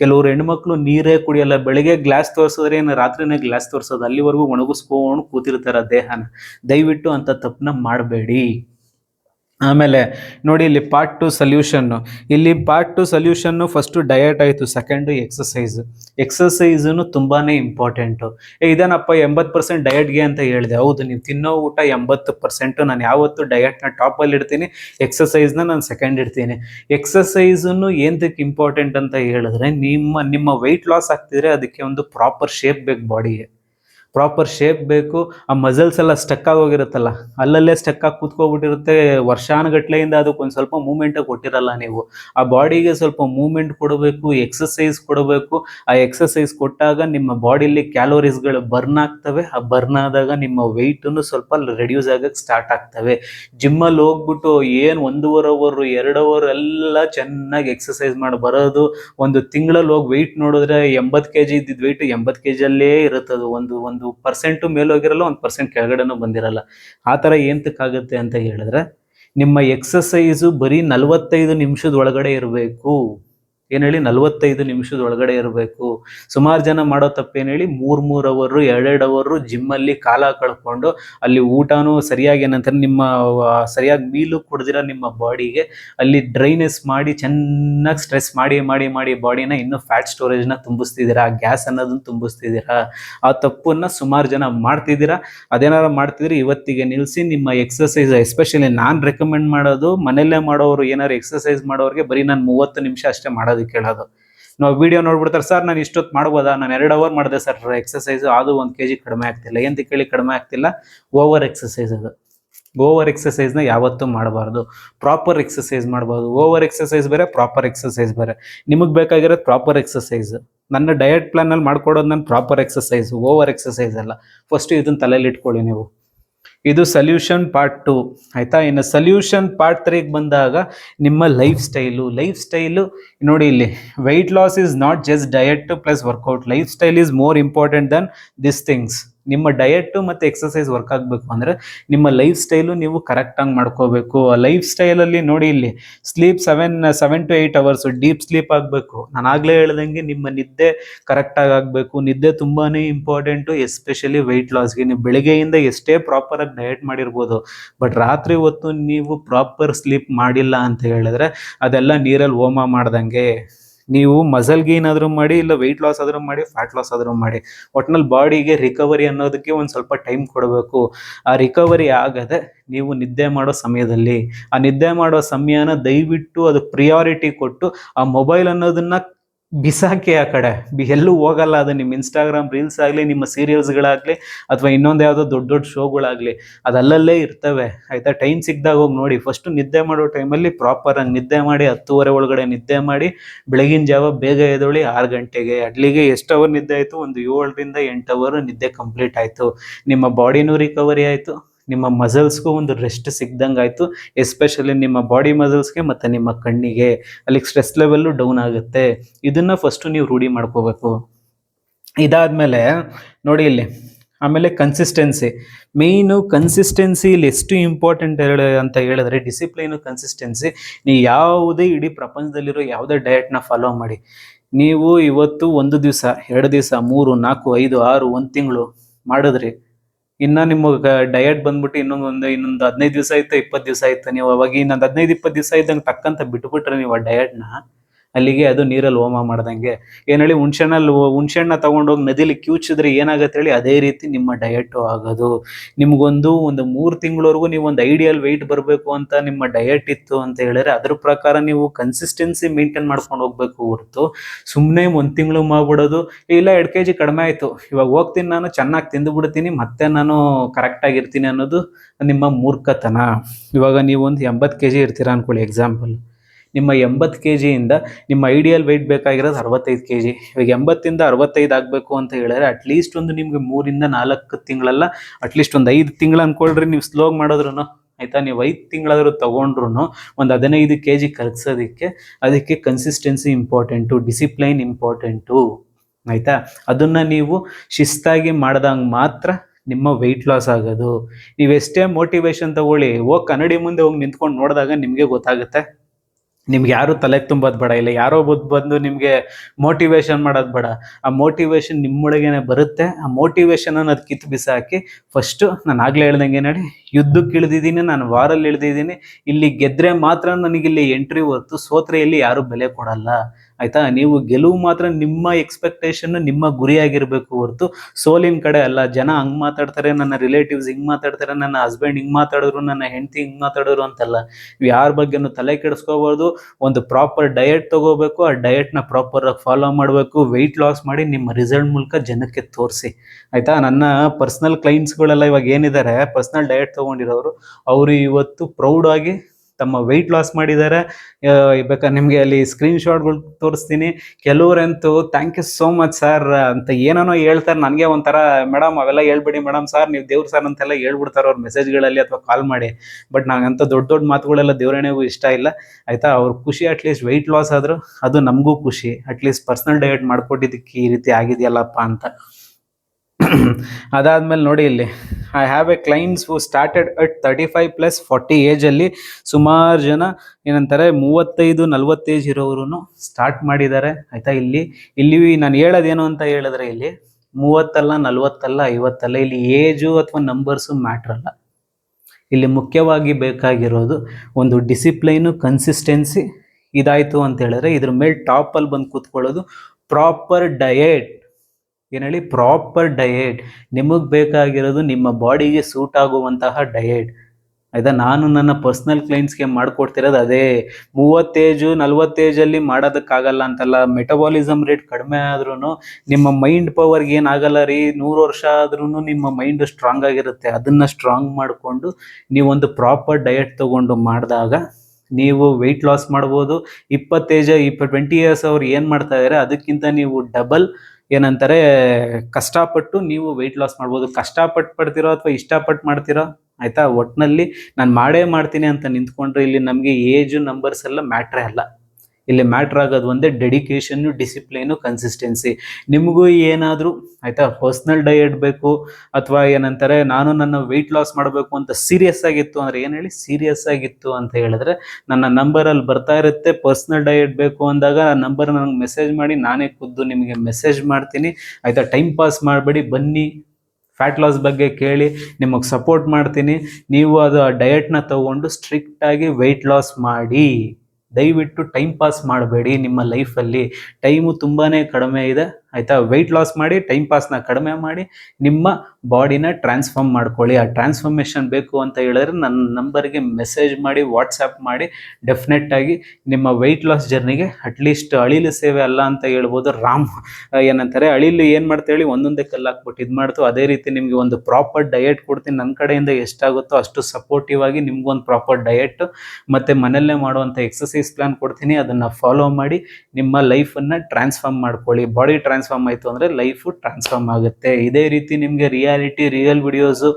ಕೆಲವರು ಹೆಣ್ಮಕ್ಳು ನೀರೇ ಕುಡಿಯಲ್ಲ, ಬೆಳಿಗ್ಗೆ ಗ್ಲಾಸ್ ತೋರಿಸಿದ್ರೆ ಏನು, ರಾತ್ರಿನೇ ಗ್ಲಾಸ್ ತೋರಿಸೋದು, ಅಲ್ಲಿವರೆಗೂ ಒಣಗಿಸ್ಕೊಂಡು ಕೂತಿರ್ತಾರೆ ದೇಹನ. ದಯವಿಟ್ಟು ಅಂತ ತಪ್ಪನ್ನ ಮಾಡಬೇಡಿ. ಆಮೇಲೆ ನೋಡಿ ಇಲ್ಲಿ ಪಾರ್ಟ್ ಟು ಸೊಲ್ಯೂಷನ್ನು ಇಲ್ಲಿ part two solution first diet ಆಯಿತು ಸೆಕೆಂಡು ಎಕ್ಸಸೈಸ್ ಎಕ್ಸಸೈಸನ್ನು ತುಂಬಾ ಇಂಪಾರ್ಟೆಂಟು ಇದೇನಪ್ಪ, ಎಂಬತ್ತು ಪರ್ಸೆಂಟ್ ಡಯಟ್ಗೆ ಅಂತ ಹೇಳಿದೆ. ಹೌದು, ನೀವು ತಿನ್ನೋ ಊಟ ಎಂಬತ್ತು ಪರ್ಸೆಂಟು ನಾನು ಯಾವತ್ತು ಡಯಟ್ನ ಟಾಪಲ್ಲಿ ಇಡ್ತೀನಿ ಎಕ್ಸಸೈಸ್ನ ನಾನು ಸೆಕೆಂಡ್ ಇಡ್ತೀನಿ. ಎಕ್ಸಸೈಸನ್ನು ಏನಕ್ಕೆ ಇಂಪಾರ್ಟೆಂಟ್ ಅಂತ ಹೇಳಿದ್ರೆ, ನಿಮ್ಮ ನಿಮ್ಮ ವೆಯ್ಟ್ ಲಾಸ್ ಆಗ್ತಿದ್ರೆ ಅದಕ್ಕೆ ಒಂದು ಪ್ರಾಪರ್ ಶೇಪ್ ಬೇಕು ಬಾಡಿಗೆ ಪ್ರಾಪರ್ ಶೇಪ್ ಬೇಕು, ಆ ಮಸಲ್ಸ್ ಎಲ್ಲ ಸ್ಟಕ್ ಆಗೋಗಿರುತ್ತಲ್ಲ, ಅಲ್ಲಲ್ಲೇ ಸ್ಟಕ್ ಆಗಿ ಕೂತ್ಕೊಬಿಟ್ಟಿರುತ್ತೆ. ವರ್ಷಾನುಗಟ್ಲೆಯಿಂದ ಅದಕ್ಕೆ ಒಂದು ಸ್ವಲ್ಪ ಮೂವ್ಮೆಂಟ್ ಕೊಟ್ಟಿರಲ್ಲ ನೀವು. ಆ ಬಾಡಿಗೆ ಸ್ವಲ್ಪ ಮೂಮೆಂಟ್ ಕೊಡಬೇಕು ಎಕ್ಸಸೈಸ್ ಕೊಡಬೇಕು. ಆ ಎಕ್ಸಸೈಸ್ ಕೊಟ್ಟಾಗ ನಿಮ್ಮ ಬಾಡಿಲಿ ಕ್ಯಾಲೋರೀಸ್ಗಳು ಬರ್ನ್ ಆಗ್ತವೆ. ಆ ಬರ್ನ್ ಆದಾಗ ನಿಮ್ಮ ವೆಯ್ಟನ್ನು ಸ್ವಲ್ಪ ರೆಡ್ಯೂಸ್ ಆಗಕ್ಕೆ ಸ್ಟಾರ್ಟ್ ಆಗ್ತವೆ. ಜಿಮ್ಮಲ್ಲಿ ಹೋಗ್ಬಿಟ್ಟು ಏನು ಒಂದೂವರೆ ಅವರು ಎರಡು ಅವರ್ ಎಲ್ಲ ಚೆನ್ನಾಗಿ ಎಕ್ಸಸೈಸ್ ಮಾಡಿ, ಬರೋದು ಒಂದು ತಿಂಗಳಲ್ಲಿ ಹೋಗಿ ವೆಯ್ಟ್ ನೋಡಿದ್ರೆ ಎಂಬತ್ತು ಕೆ ಜಿ ಇದ್ದಿದ್ದು ವೆಯ್ಟ್ ಎಂಬತ್ತು ಕೆ ಜಿಯಲ್ಲೇ ಇರುತ್ತೆ ಒಂದು ಒಂದು ಒಂದು ಪರ್ಸೆಂಟು ಮೇಲೋಗಿರಲ್ಲ ಒಂದು ಪರ್ಸೆಂಟ್ ಕೆಳಗಡೆನೂ ಬಂದಿರಲ್ಲ. ಆ ಥರ ಏಂತಕ್ಕಾಗುತ್ತೆ ಅಂತ ಹೇಳಿದ್ರೆ, ನಿಮ್ಮ ಎಕ್ಸಸೈಸು ಬರೀ ನಲವತ್ತೈದು ನಿಮಿಷದ ಒಳಗಡೆ ಇರಬೇಕು. ಏನು ಹೇಳಿ ನಲವತ್ತೈದು ನಿಮಿಷದ ಒಳಗಡೆ ಇರಬೇಕು. ಸುಮಾರು ಜನ ಮಾಡೋ ತಪ್ಪೇನು ಹೇಳಿ ಮೂರ್ ಮೂರು ಅವರು ಎರಡೆರಡು ಅವರು ಜಿಮ್ಮಲ್ಲಿ ಕಾಲ ಕಳ್ಕೊಂಡು ಅಲ್ಲಿ ಊಟನೂ ಸರಿಯಾಗಿ ಏನಂತಾರೆ ನಿಮ್ಮ ಸರಿಯಾಗಿ ಮೀಲು ಕುಡ್ದಿರ ನಿಮ್ಮ ಬಾಡಿಗೆ ಅಲ್ಲಿ ಡ್ರೈನೆಸ್ ಮಾಡಿ ಚೆನ್ನಾಗಿ ಸ್ಟ್ರೆಸ್ ಮಾಡಿ ಮಾಡಿ ಮಾಡಿ ಬಾಡಿನ ಇನ್ನೂ ಫ್ಯಾಟ್ ಸ್ಟೋರೇಜ್ನ ತುಂಬಿಸ್ತಿದ್ದೀರಾ? ಗ್ಯಾಸ್ ಅನ್ನೋದನ್ನ ತುಂಬಿಸ್ತಿದ್ದೀರಾ? ಆ ತಪ್ಪನ್ನ ಸುಮಾರು ಜನ ಮಾಡ್ತಿದ್ದೀರಾ? ಅದೇನಾರು ಮಾಡ್ತಿದ್ರಿ ಇವತ್ತಿಗೆ ನಿಲ್ಲಿಸಿ ನಿಮ್ಮ ಎಕ್ಸಸೈಸ್ ಎಸ್ಪೆಷಲಿ ನಾನು ರೆಕಮೆಂಡ್ ಮಾಡೋದು ಮನೆಯಲ್ಲೇ ಮಾಡೋರು ಏನಾರು ಎಕ್ಸಸೈಸ್ ಮಾಡೋರಿಗೆ ಬರೀ ನಾನು ಮೂವತ್ತು ನಿಮಿಷ ಅಷ್ಟೇ ಮಾಡೋದಕ್ಕೆ ಹೇಳೋದು ನಾವು ವಿಡಿಯೋ ನೋಡ್ಬಿಡ್ತಾರೆ, ಸರ್, ನಾನು ಇಷ್ಟೊತ್ತು ಮಾಡ್ಬೋದಾ? ನಾನು ಎರಡು ಅವರ್ ಮಾಡಿದೆ ಸರ್ ಎಕ್ಸಸೈಸ್ ಅದು ಒಂದು ಕೆ ಜಿ ಕಡಿಮೆ ಆಗ್ತಿಲ್ಲ. ಎಂತ ಕೇಳಿ ಕಡಿಮೆ ಆಗ್ತಿಲ್ಲ. ಓವರ್ ಎಕ್ಸಸೈಸ್ ಅದು. ಓವರ್ ಎಕ್ಸಸೈಸ್ನ ಯಾವತ್ತೂ ಮಾಡಬಾರ್ದು. ಪ್ರಾಪರ್ ಎಕ್ಸಸೈಸ್ ಮಾಡಬಾರ್ದು. ಓವರ್ ಎಕ್ಸಸೈಸ್ ಬೇರೆ ಪ್ರಾಪರ್ ಎಕ್ಸಸೈಸ್ ಬೇರೆ. ನಿಮಗೆ ಬೇಕಾಗಿರೋದು ಪ್ರಾಪರ್ ಎಕ್ಸಸೈಸ್ ನನ್ನ ಡಯಟ್ ಪ್ಲಾನಲ್ಲಿ ಮಾಡ್ಕೊಡೋದು ನನ್ನ ಪ್ರಾಪರ್ ಎಕ್ಸಸೈಸ್ ಓವರ್ ಎಕ್ಸಸೈಸ್ ಅಲ್ಲ. ಫಸ್ಟ್ ಇದನ್ನ ತಲೆಯಲ್ಲಿ ಇಟ್ಕೊಳ್ಳಿ ನೀವು. ಇದು ಸೊಲ್ಯೂಷನ್ ಪಾರ್ಟ್ ಟು. ಆಯ್ತಾ? ಇನ್ನು ಸೊಲ್ಯೂಷನ್ ಪಾರ್ಟ್ ತ್ರೀಗೆ ಬಂದಾಗ ನಿಮ್ಮ ಲೈಫ್ ಸ್ಟೈಲು ಲೈಫ್ ಸ್ಟೈಲು ನೋಡಿ ಇಲ್ಲಿ weight loss is not just diet plus workout lifestyle is more important than this things ನಿಮ್ಮ ಡಯಟ್ ಮತ್ತು ಎಕ್ಸಸೈಸ್ ವರ್ಕ್ ಆಗಬೇಕು ಅಂದರೆ ನಿಮ್ಮ ಲೈಫ್ ಸ್ಟೈಲು ನೀವು ಕರೆಕ್ಟಾಗಿ ಮಾಡ್ಕೋಬೇಕು. ಲೈಫ್ ಸ್ಟೈಲಲ್ಲಿ ನೋಡಿ ಇಲ್ಲಿ sleep seven seven to eight hours deep sleep ಆಗಬೇಕು. ನಾನು ಆಗಲೇ ಹೇಳ್ದಂಗೆ ನಿಮ್ಮ ನಿದ್ದೆ ಕರೆಕ್ಟಾಗಿ ಆಗಬೇಕು. ನಿದ್ದೆ ತುಂಬಾ ಇಂಪಾರ್ಟೆಂಟು ಎಸ್ಪೆಷಲಿ ವೆಯ್ಟ್ ಲಾಸ್ಗೆ ನೀವು ಬೆಳಿಗ್ಗೆಯಿಂದ ಎಷ್ಟೇ ಪ್ರಾಪರಾಗಿ ಡಯಟ್ ಮಾಡಿರ್ಬೋದು ಬಟ್ ರಾತ್ರಿ ಹೊತ್ತು ನೀವು ಪ್ರಾಪರ್ ಸ್ಲೀಪ್ ಮಾಡಿಲ್ಲ ಅಂತ ಹೇಳಿದ್ರೆ ಅದೆಲ್ಲ ನೀರಲ್ಲಿ ಹೋಮ ಮಾಡ್ದಂಗೆ. ನೀವು ಮಸಲ್ ಗೇನ್ ಆದರೂ ಮಾಡಿ ಇಲ್ಲ ವೆಯ್ಟ್ ಲಾಸ್ ಆದರೂ ಮಾಡಿ ಫ್ಯಾಟ್ ಲಾಸ್ ಆದರೂ ಮಾಡಿ, ಒಟ್ನಲ್ಲಿ ಬಾಡಿಗೆ ರಿಕವರಿ ಅನ್ನೋದಕ್ಕೆ ಒಂದು ಸ್ವಲ್ಪ ಟೈಮ್ ಕೊಡಬೇಕು. ಆ ರಿಕವರಿ ಆಗದೆ ನೀವು ನಿದ್ದೆ ಮಾಡೋ ಸಮಯದಲ್ಲಿ, ಆ ನಿದ್ದೆ ಮಾಡೋ ಸಮಯನ ದಯವಿಟ್ಟು ಅದು ಪ್ರಿಯಾರಿಟಿ ಕೊಟ್ಟು ಆ ಮೊಬೈಲ್ ಅನ್ನೋದನ್ನ ಬಿಸಾಕಿ ಆ ಕಡೆ. ಬಿ ಎಲ್ಲೂ ಹೋಗಲ್ಲ ಅದು ನಿಮ್ಮ ಇನ್ಸ್ಟಾಗ್ರಾಮ್ ರೀಲ್ಸ್ ಆಗಲಿ, ನಿಮ್ಮ ಸೀರಿಯಲ್ಸ್ಗಳಾಗಲಿ ಅಥವಾ ಇನ್ನೊಂದು ಯಾವುದೋ ದೊಡ್ಡ ದೊಡ್ಡ ಶೋಗಳಾಗಲಿ ಅದು ಅಲ್ಲಲ್ಲೇ ಇರ್ತವೆ. ಆಯಿತಾ? ಟೈಮ್ ಸಿಕ್ಕಿದಾಗ ಹೋಗಿ ನೋಡಿ. ಫಸ್ಟು ನಿದ್ದೆ ಮಾಡೋ ಟೈಮಲ್ಲಿ ಪ್ರಾಪರಾಗಿ ನಿದ್ದೆ ಮಾಡಿ, ಹತ್ತುವರೆ ಒಳಗಡೆ ನಿದ್ದೆ ಮಾಡಿ, ಬೆಳಗಿನ ಜಾವ ಬೇಗ ಎದ್ದೇಳಿ ಆರು ಗಂಟೆಗೆ, ಅಡ್ಲಿಗೆ ಎಷ್ಟು ಅವರ್ ನಿದ್ದೆ ಆಯಿತು? ಒಂದು ಏಳರಿಂದ ಎಂಟು ಅವರ್ ನಿದ್ದೆ ಕಂಪ್ಲೀಟ್ ಆಯಿತು. ನಿಮ್ಮ ಬಾಡಿನೂ ರಿಕವರಿ ಆಯಿತು. ನಿಮ್ಮ ಮಸಲ್ಸ್ಗೂ ಒಂದು ರೆಸ್ಟ್ ಸಿಗ್ದಂಗೆ ಆಯಿತು ಎಸ್ಪೆಷಲಿ ನಿಮ್ಮ ಬಾಡಿ ಮಸಲ್ಸ್ಗೆ ಮತ್ತು ನಿಮ್ಮ ಕಣ್ಣಿಗೆ. ಅಲ್ಲಿಗೆ ಸ್ಟ್ರೆಸ್ ಲೆವೆಲ್ಲು ಡೌನ್ ಆಗುತ್ತೆ. ಇದನ್ನು ಫಸ್ಟು ನೀವು ರೂಢಿ ಮಾಡ್ಕೋಬೇಕು. ಇದಾದಮೇಲೆ ನೋಡಿ ಇಲ್ಲಿ, ಆಮೇಲೆ ಕನ್ಸಿಸ್ಟೆನ್ಸಿ ಮೇಯ್ನು ಕನ್ಸಿಸ್ಟೆನ್ಸಿ ಇಲ್ಲಿ ಎಷ್ಟು ಇಂಪಾರ್ಟೆಂಟ್ ಹೇಳ ಅಂತ ಹೇಳಿದ್ರೆ ಡಿಸಿಪ್ಲೈನು ಕನ್ಸಿಸ್ಟೆನ್ಸಿ ನೀವು ಯಾವುದೇ ಇಡೀ ಪ್ರಪಂಚದಲ್ಲಿರೋ ಯಾವುದೇ ಡಯಟ್ನ ಫಾಲೋ ಮಾಡಿ. ನೀವು ಇವತ್ತು ಒಂದು ದಿವಸ, ಎರಡು ದಿವಸ, ಮೂರು, ನಾಲ್ಕು, ಐದು, ಆರು, ಒಂದು ತಿಂಗಳು ಮಾಡಿದ್ರಿ. ಇನ್ನು ನಿಮ್ಮ ಡಯಟ್ ಬಂದ್ಬಿಟ್ಟು ಇನ್ನೊಂದು ಒಂದು, ಇನ್ನೊಂದು ಹದಿನೈದು ದಿವಸ ಆಯ್ತು ಇಪ್ಪತ್ತು ದಿವಸ ಆಯ್ತು? ನೀವು ಅವಾಗ ಇನ್ನೊಂದು ಹದಿನೈದು ಇಪ್ಪತ್ತು ದಿವಸ ಇದ್ದಂಗೆ ತಕ್ಕಂತ ಬಿಟ್ಬಿಟ್ರೆ ನೀವು ಆ ಡಯಟ್ನ ಅಲ್ಲಿಗೆ ಅದು ನೀರಲ್ಲಿ ಹೋಮ ಮಾಡ್ದಂಗೆ. ಏನ್ ಹೇಳಿ ಹುಣ್ಸೆಹಣ್ಣಲ್ಲಿ ಹುಣ್ಸೆಣ್ಣ ತಗೊಂಡೋಗಿ ನದಿಲಿ ಕ್ಯೂಚಿದ್ರೆ ಏನಾಗತ್ತೆ ಹೇಳಿ, ಅದೇ ರೀತಿ ನಿಮ್ಮ ಡಯಟ್ ಆಗೋದು. ನಿಮ್ಗೊಂದು ಒಂದು ಮೂರು ತಿಂಗಳವರೆಗೂ ನೀವು ಒಂದು ಐಡಿಯಲ್ ವೆಯ್ಟ್ ಬರಬೇಕು ಅಂತ ನಿಮ್ಮ ಡಯಟ್ ಇತ್ತು ಅಂತ ಹೇಳಿದ್ರೆ, ಅದ್ರ ಪ್ರಕಾರ ನೀವು ಕನ್ಸಿಸ್ಟೆನ್ಸಿ ಮೇಂಟೈನ್ ಮಾಡ್ಕೊಂಡು ಹೋಗ್ಬೇಕು ಹೊರತು. ಸುಮ್ಮನೆ ಒಂದು ತಿಂಗಳು ಮಾಡ್ಬಿಡೋದು. ಇಲ್ಲ, ಎರಡು ಕೆ ಜಿ ಕಡಿಮೆ ಆಯಿತು. ಇವಾಗ ಹೋಗ್ತೀನಿ ನಾನು, ಚೆನ್ನಾಗಿ ತಿಂದು ಬಿಡ್ತೀನಿ ಮತ್ತೆ ನಾನು ಕರೆಕ್ಟಾಗಿರ್ತೀನಿ ಅನ್ನೋದು ನಿಮ್ಮ ಮೂರ್ಖತನ. ಇವಾಗ ನೀವು ಒಂದು ಎಂಬತ್ತು ಕೆ ಜಿ ಇರ್ತೀರಾ ಅನ್ಕೊಳ್ಳಿ ಎಕ್ಸಾಂಪಲ್ ನಿಮ್ಮ ಎಂಬತ್ತು ಕೆ ಜಿಯಿಂದ ನಿಮ್ಮ ಐಡಿಯಲ್ ವೆಯ್ಟ್ ಬೇಕಾಗಿರೋದು ಅರವತ್ತೈದು ಕೆ ಜಿ ಇವಾಗ ಎಂಬತ್ತಿಂದ ಅರವತ್ತೈದು ಆಗಬೇಕು ಅಂತ ಹೇಳಿದ್ರೆ ಅಟ್ಲೀಸ್ಟ್ ಒಂದು ನಿಮಗೆ ಮೂರಿಂದ ನಾಲ್ಕು ತಿಂಗಳಲ್ಲ ಅಟ್ಲೀಸ್ಟ್ ಒಂದು ಐದು ತಿಂಗಳು ಅಂದ್ಕೊಳ್ರಿ ನೀವು ಸ್ಲೋ ಮಾಡಿದ್ರು ಆಯಿತಾ? ನೀವು ಐದು ತಿಂಗಳಾದರೂ ತೊಗೊಂಡ್ರು ಒಂದು ಹದಿನೈದು ಕೆ ಜಿ ಕರಗಿಸೋದಕ್ಕೆ ಅದಕ್ಕೆ ಕನ್ಸಿಸ್ಟೆನ್ಸಿ ಇಂಪಾರ್ಟೆಂಟು ಡಿಸಿಪ್ಲೈನ್ ಇಂಪಾರ್ಟೆಂಟು ಆಯಿತಾ? ಅದನ್ನು ನೀವು ಶಿಸ್ತಾಗಿ ಮಾಡ್ದಂಗೆ ಮಾತ್ರ ನಿಮ್ಮ ವೆಯ್ಟ್ ಲಾಸ್ ಆಗೋದು. ನೀವೆಷ್ಟೇ ಮೋಟಿವೇಶನ್ ತಗೊಳ್ಳಿ, ಹೋಗಿ ಕನ್ನಡಿ ಮುಂದೆ ಹೋಗಿ ನಿಂತ್ಕೊಂಡು ನೋಡಿದಾಗ ನಿಮಗೆ ಗೊತ್ತಾಗುತ್ತೆ. ನಿಮ್ಗೆ ಯಾರು ತಲೆ ತುಂಬೋದು ಬೇಡ, ಇಲ್ಲ ಯಾರೋ ಬುದ್ಧ ಬಂದು ನಿಮಗೆ ಮೋಟಿವೇಶನ್ ಮಾಡೋದು ಬೇಡ. ಆ ಮೋಟಿವೇಶನ್ ನಿಮ್ಮೊಳಗೇನೆ ಬರುತ್ತೆ. ಆ ಮೋಟಿವೇಶನ್ ಅನ್ನೋದು ಕಿತ್ತು ಬಿಸಾಕಿ ಫಸ್ಟು ನಾನು ಆಗಲೇ ಹೇಳ್ದಂಗೆ ನೋಡಿ, ಯುದ್ಧಕ್ಕೆ ಇಳಿದಿದ್ದೀನಿ, ನಾನು ವಾರಲ್ಲಿ ಇಳಿದಿದ್ದೀನಿ. ಇಲ್ಲಿ ಗೆದ್ದರೆ ಮಾತ್ರ ನನಗಿಲ್ಲಿ ಎಂಟ್ರಿ ಹೊರತು ಸೋತ್ರೆಯಲ್ಲಿ ಯಾರು ಬೆಲೆ ಕೊಡಲ್ಲ. ಆಯ್ತಾ? ನೀವು ಗೆಲುವು ಮಾತ್ರ ನಿಮ್ಮ ಎಕ್ಸ್ಪೆಕ್ಟೇಷನ್ ನಿಮ್ಮ ಗುರಿಯಾಗಿರ್ಬೇಕು ಹೊರತು ಸೋಲಿನ ಕಡೆ ಅಲ್ಲ. ಜನ ಹಂಗ್ ಮಾತಾಡ್ತಾರೆ, ನನ್ನ ರಿಲೇಟಿವ್ಸ್ ಹಿಂಗ್ ಮಾತಾಡ್ತಾರೆ, ನನ್ನ ಹಸ್ಬೆಂಡ್ ಹಿಂಗ್ ಮಾತಾಡಿದ್ರು ನನ್ನ ಹೆಂಡತಿ ಹಿಂಗ್ ಮಾತಾಡಿದ್ರು ಅಂತಲ್ಲ. ಯಾರ ಬಗ್ಗೆನೂ ತಲೆ ಕೆಡಿಸ್ಕೋಬಾರ್ದು. ಒಂದು ಪ್ರಾಪರ್ ಡಯಟ್ ತಗೋಬೇಕು, ಆ ಡಯಟ್ನ ಪ್ರಾಪರ್ ಆಗಿ ಫಾಲೋ ಮಾಡಬೇಕು. ವೆಯ್ಟ್ ಲಾಸ್ ಮಾಡಿ ನಿಮ್ಮ ರಿಸಲ್ಟ್ ಮೂಲಕ ಜನಕ್ಕೆ ತೋರಿಸಿ. ಆಯ್ತಾ? ನನ್ನ ಪರ್ಸನಲ್ ಕ್ಲೈಂಟ್ಸ್ಗಳೆಲ್ಲ ಇವಾಗ ಏನಿದ್ದಾರೆ ಪರ್ಸನಲ್ ಡಯಟ್ ತಗೊಂಡಿರೋರು. ಅವರು ಇವತ್ತು ಪ್ರೌಡ್ ಆಗಿ ತಮ್ಮ ವೆಯ್ಟ್ ಲಾಸ್ ಮಾಡಿದ್ದಾರೆ. ಬೇಕಾದ್ರೆ ನಿಮಗೆ ಅಲ್ಲಿ ಸ್ಕ್ರೀನ್ ಶಾಟ್ಗಳು ತೋರಿಸ್ತೀನಿ. ಕೆಲವರಂತೂ thank you so much sir ಅಂತ ಏನೇನೋ ಹೇಳ್ತಾರೆ. ನನಗೆ ಒಂಥರ ಮೇಡಮ್ ಅವೆಲ್ಲ ಹೇಳ್ಬಿಡಿ ಮೇಡಮ್ ಸರ್ ನೀವು ದೇವ್ರ ಸರ್ ಅಂತೆಲ್ಲ ಹೇಳ್ಬಿಡ್ತಾರೆ ಅವ್ರ ಮೆಸೇಜ್ಗಳಲ್ಲಿ ಅಥವಾ ಕಾಲ್ ಮಾಡಿ. ಬಟ್ ನಂಗಂತ ದೊಡ್ಡ ದೊಡ್ಡ ಮಾತುಗಳೆಲ್ಲ ದೇವ್ರಣೆಗೂ ಇಷ್ಟ ಇಲ್ಲ. ಆಯ್ತಾ? ಅವ್ರ ಖುಷಿ ಅಟ್ಲೀಸ್ಟ್ ವೆಯ್ಟ್ ಲಾಸ್ ಆದರೂ ಅದು ನಮಗೂ ಖುಷಿ. ಅಟ್ಲೀಸ್ಟ್ ಪರ್ಸನಲ್ ಡಯಟ್ ಮಾಡ್ಕೊಟ್ಟಿದ್ದಕ್ಕೆ ಈ ರೀತಿ ಆಗಿದೆಯಲ್ಲಪ್ಪ ಅಂತ. ಅದಾದ್ಮೇಲೆ ನೋಡಿ ಇಲ್ಲಿ I have a clients who started at thirty five plus forty ಏಜಲ್ಲಿ ಸುಮಾರು ಜನ ಏನಂತಾರೆ ಮೂವತ್ತೈದು ನಲ್ವತ್ತೇಜ್ ಇರೋರು ಸ್ಟಾರ್ಟ್ ಮಾಡಿದ್ದಾರೆ. ಆಯ್ತಾ ಇಲ್ಲಿ ಇಲ್ಲಿ ನಾನು ಹೇಳೋದೇನು ಅಂತ ಹೇಳಿದ್ರೆ ಇಲ್ಲಿ ಮೂವತ್ತಲ್ಲ, ನಲ್ವತ್ತಲ್ಲ, ಐವತ್ತಲ್ಲ, ಇಲ್ಲಿ ಏಜು ಅಥವಾ ನಂಬರ್ಸು ಮ್ಯಾಟ್ರ್ ಅಲ್ಲ. ಇಲ್ಲಿ ಮುಖ್ಯವಾಗಿ ಬೇಕಾಗಿರೋದು ಒಂದು ಡಿಸಿಪ್ಲೈನು ಕನ್ಸಿಸ್ಟೆನ್ಸಿ ಇದಾಯಿತು ಅಂತ ಹೇಳಿದ್ರೆ ಇದ್ರ ಮೇಲೆ ಟಾಪಲ್ಲಿ ಬಂದು ಕೂತ್ಕೊಳ್ಳೋದು ಪ್ರಾಪರ್ ಡಯೇಟ್ ಏನು ಹೇಳಿ? ಪ್ರಾಪರ್ ಡಯೆಟ್ ನಿಮಗೆ ಬೇಕಾಗಿರೋದು ನಿಮ್ಮ ಬಾಡಿಗೆ ಸೂಟ್ ಆಗುವಂತಹ ಡಯೆಟ್ ಆಯ್ತಾ? ನಾನು ನನ್ನ ಪರ್ಸ್ನಲ್ ಕ್ಲೈಂಟ್ಸ್ಗೆ ಮಾಡ್ಕೊಡ್ತಿರೋದು ಅದೇ. ಮೂವತ್ತೇಜು ನಲ್ವತ್ತೇಜಲ್ಲಿ ಮಾಡೋದಕ್ಕಾಗಲ್ಲ ಅಂತಲ್ಲ. ಮೆಟಬಾಲಿಸಮ್ ರೇಟ್ ಕಡಿಮೆ ಆದ್ರೂ ನಿಮ್ಮ ಮೈಂಡ್ ಪವರ್ಗೆ ಏನಾಗಲ್ಲ ರೀ? ನೂರು ವರ್ಷ ಆದ್ರೂ ನಿಮ್ಮ ಮೈಂಡ್ ಸ್ಟ್ರಾಂಗ್ ಆಗಿರುತ್ತೆ. ಅದನ್ನು ಸ್ಟ್ರಾಂಗ್ ಮಾಡಿಕೊಂಡು ನೀವೊಂದು ಪ್ರಾಪರ್ ಡಯೆಟ್ ತಗೊಂಡು ಮಾಡಿದಾಗ ನೀವು ವೆಯ್ಟ್ ಲಾಸ್ ಮಾಡ್ಬೋದು. ಇಪ್ಪತ್ತೇಜ ಇಪ್ಪ ಟ್ವೆಂಟಿ ಇಯರ್ಸ್ ಅವ್ರು ಏನು ಮಾಡ್ತಾ ಇದ್ದಾರೆ ಅದಕ್ಕಿಂತ ನೀವು ಡಬಲ್ ಏನಂತಾರೆ, ಕಷ್ಟಪಟ್ಟು ನೀವು ವೆಯ್ಟ್ ಲಾಸ್ ಮಾಡ್ಬೋದು. ಕಷ್ಟಪಟ್ಟು ಪಡ್ತಿರೋ ಅಥವಾ ಇಷ್ಟಪಟ್ಟು ಮಾಡ್ತಿರೋ? ಆಯ್ತಾ? ಒಟ್ಟಿನಲ್ಲಿ ನಾನು ಮಾಡೇ ಮಾಡ್ತೀನಿ ಅಂತ ನಿಂತ್ಕೊಂಡ್ರೆ ಇಲ್ಲಿ ನಮಗೆ ಏಜ್ ನಂಬರ್ಸ್ ಎಲ್ಲ ಮ್ಯಾಟ್ರೇ ಅಲ್ಲ. ಇಲ್ಲಿ ಮ್ಯಾಟ್ರ್ ಆಗೋದು ಒಂದೇ ಡೆಡಿಕೇಶನ್ ಡಿಸಿಪ್ಲೈನು ಕನ್ಸಿಸ್ಟೆನ್ಸಿ ನಿಮಗೂ ಏನಾದರೂ ಆಯಿತಾ ಪರ್ಸ್ನಲ್ ಡಯಟ್ ಬೇಕು ಅಥವಾ ಏನಂತಾರೆ ನಾನು ನನ್ನ ವೆಯ್ಟ್ ಲಾಸ್ ಮಾಡಬೇಕು ಅಂತ ಸೀರಿಯಸ್ ಆಗಿತ್ತು ಅಂದರೆ ಏನು ಹೇಳಿ? ಸೀರಿಯಸ್ ಆಗಿತ್ತು ಅಂತ ಹೇಳಿದ್ರೆ ನನ್ನ ನಂಬರಲ್ಲಿ ಬರ್ತಾ ಇರುತ್ತೆ ಪರ್ಸ್ನಲ್ ಡಯಟ್ ಬೇಕು ಅಂದಾಗ ಆ ನಂಬರ್ ನನಗೆ ಮೆಸೇಜ್ ಮಾಡಿ, ನಾನೇ ಖುದ್ದು ನಿಮಗೆ ಮೆಸೇಜ್ ಮಾಡ್ತೀನಿ. ಆಯಿತಾ ಟೈಮ್ ಪಾಸ್ ಮಾಡಬೇಡಿ, ಬನ್ನಿ. ಫ್ಯಾಟ್ ಲಾಸ್ ಬಗ್ಗೆ ಕೇಳಿ, ನಿಮಗೆ ಸಪೋರ್ಟ್ ಮಾಡ್ತೀನಿ. ನೀವು ಅದು ಆ ಡಯಟ್ನ ತಗೊಂಡು ಸ್ಟ್ರಿಕ್ಟಾಗಿ ವೆಯ್ಟ್ ಲಾಸ್ ಮಾಡಿ. ದಯವಿಟ್ಟು ಟೈಮ್ ಪಾಸ್ ಮಾಡಬೇಡಿ ನಿಮ್ಮ ಲೈಫಲ್ಲಿ ಟೈಮು ತುಂಬಾ ಕಡಿಮೆ ಇದೆ. ಆಯ್ತಾ? ವೆಯ್ಟ್ ಲಾಸ್ ಮಾಡಿ ಟೈಮ್ ಪಾಸ್ನ ಕಡಿಮೆ ಮಾಡಿ, ನಿಮ್ಮ ಬಾಡಿನ ಟ್ರಾನ್ಸ್ಫಾರ್ಮ್ ಮಾಡ್ಕೊಳ್ಳಿ. ಆ ಟ್ರಾನ್ಸ್ಫಾರ್ಮೇಷನ್ ಬೇಕು ಅಂತ ಹೇಳಿದ್ರೆ ನನ್ನ ನಂಬರ್ಗೆ ಮೆಸೇಜ್ ಮಾಡಿ ವಾಟ್ಸಪ್ ಮಾಡಿ ಡೆಫಿನೆಟ್ ಆಗಿ ನಿಮ್ಮ ವೆಯ್ಟ್ ಲಾಸ್ ಜರ್ನಿಗೆ ಅಟ್ಲೀಸ್ಟ್ ಅಳಿಲು ಸೇವೆ ಅಲ್ಲ ಅಂತ ಹೇಳ್ಬೋದು. ರಾಮ್ ಏನಂತಾರೆ, ಅಳಿಲು ಏನು ಮಾಡ್ತೇಳಿ ಒಂದೊಂದೇ ಕಲ್ಲು ಹಾಕ್ಬಿಟ್ಟು ಇದು ಮಾಡ್ತು. ಅದೇ ರೀತಿ ನಿಮಗೆ ಒಂದು ಪ್ರಾಪರ್ ಡಯಟ್ ಕೊಡ್ತೀನಿ. ನನ್ನ ಕಡೆಯಿಂದ ಎಷ್ಟಾಗುತ್ತೋ ಅಷ್ಟು ಸಪೋರ್ಟಿವ್ ಆಗಿ ನಿಮ್ಗೊಂದು ಪ್ರಾಪರ್ ಡಯಟ್ ಮತ್ತು ಮನೆಯಲ್ಲೇ ಮಾಡುವಂಥ ಎಕ್ಸಸೈಸ್ ಪ್ಲಾನ್ ಕೊಡ್ತೀನಿ. ಅದನ್ನು ಫಾಲೋ ಮಾಡಿ ನಿಮ್ಮ ಲೈಫನ್ನು ಟ್ರಾನ್ಸ್ಫಾರ್ಮ್ ಮಾಡ್ಕೊಳ್ಳಿ. ಬಾಡಿ ಟ್ರಾನ್ಸ್ಫಾರ್ಮ್ ಆಯಿತು ಅಂದರೆ ಲೈಫು ಟ್ರಾನ್ಸ್ಫಾರ್ಮ್ ಆಗುತ್ತೆ. ಇದೇ ರೀತಿ ನಿಮಗೆ ರಿಯಾಲಿಟಿ ರಿಯಲ್ ವಿಡಿಯೋಸು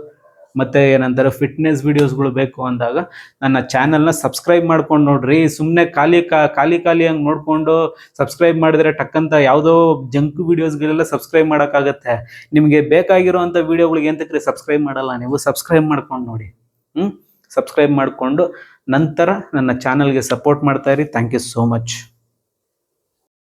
ಮತ್ತು ಏನಂತಾರೆ ಫಿಟ್ನೆಸ್ ವಿಡಿಯೋಸ್ಗಳು ಬೇಕು ಅಂದಾಗ ನನ್ನ ಚಾನಲ್ನ ಸಬ್ಸ್ಕ್ರೈಬ್ ಮಾಡ್ಕೊಂಡು ನೋಡ್ರಿ. ಸುಮ್ಮನೆ ಖಾಲಿ ಖಾಲಿ ಖಾಲಿ ಹಂಗೆ ನೋಡಿಕೊಂಡು ಸಬ್ಸ್ಕ್ರೈಬ್ ಮಾಡಿದ್ರೆ ಟಕ್ಕಂತ ಯಾವುದೋ ಜಂಕ್ ವಿಡಿಯೋಸ್ಗಳೆಲ್ಲ ಸಬ್ಸ್ಕ್ರೈಬ್ ಮಾಡೋಕ್ಕಾಗತ್ತೆ. ನಿಮಗೆ ಬೇಕಾಗಿರೋವಂಥ ವಿಡಿಯೋಗಳಿಗೆ ಎಂತಕ್ರೆ ಸಬ್ಸ್ಕ್ರೈಬ್ ಮಾಡಲ್ಲ ನೀವು ಸಬ್ಸ್ಕ್ರೈಬ್ ಮಾಡ್ಕೊಂಡು ನೋಡಿ. ಹ್ಞೂ ಸಬ್ಸ್ಕ್ರೈಬ್ ಮಾಡಿಕೊಂಡು ನಂತರ ನನ್ನ ಚಾನಲ್ಗೆ ಸಪೋರ್ಟ್ ಮಾಡ್ತಾಯಿರಿ ಥ್ಯಾಂಕ್ ಯು ಸೋ ಮಚ್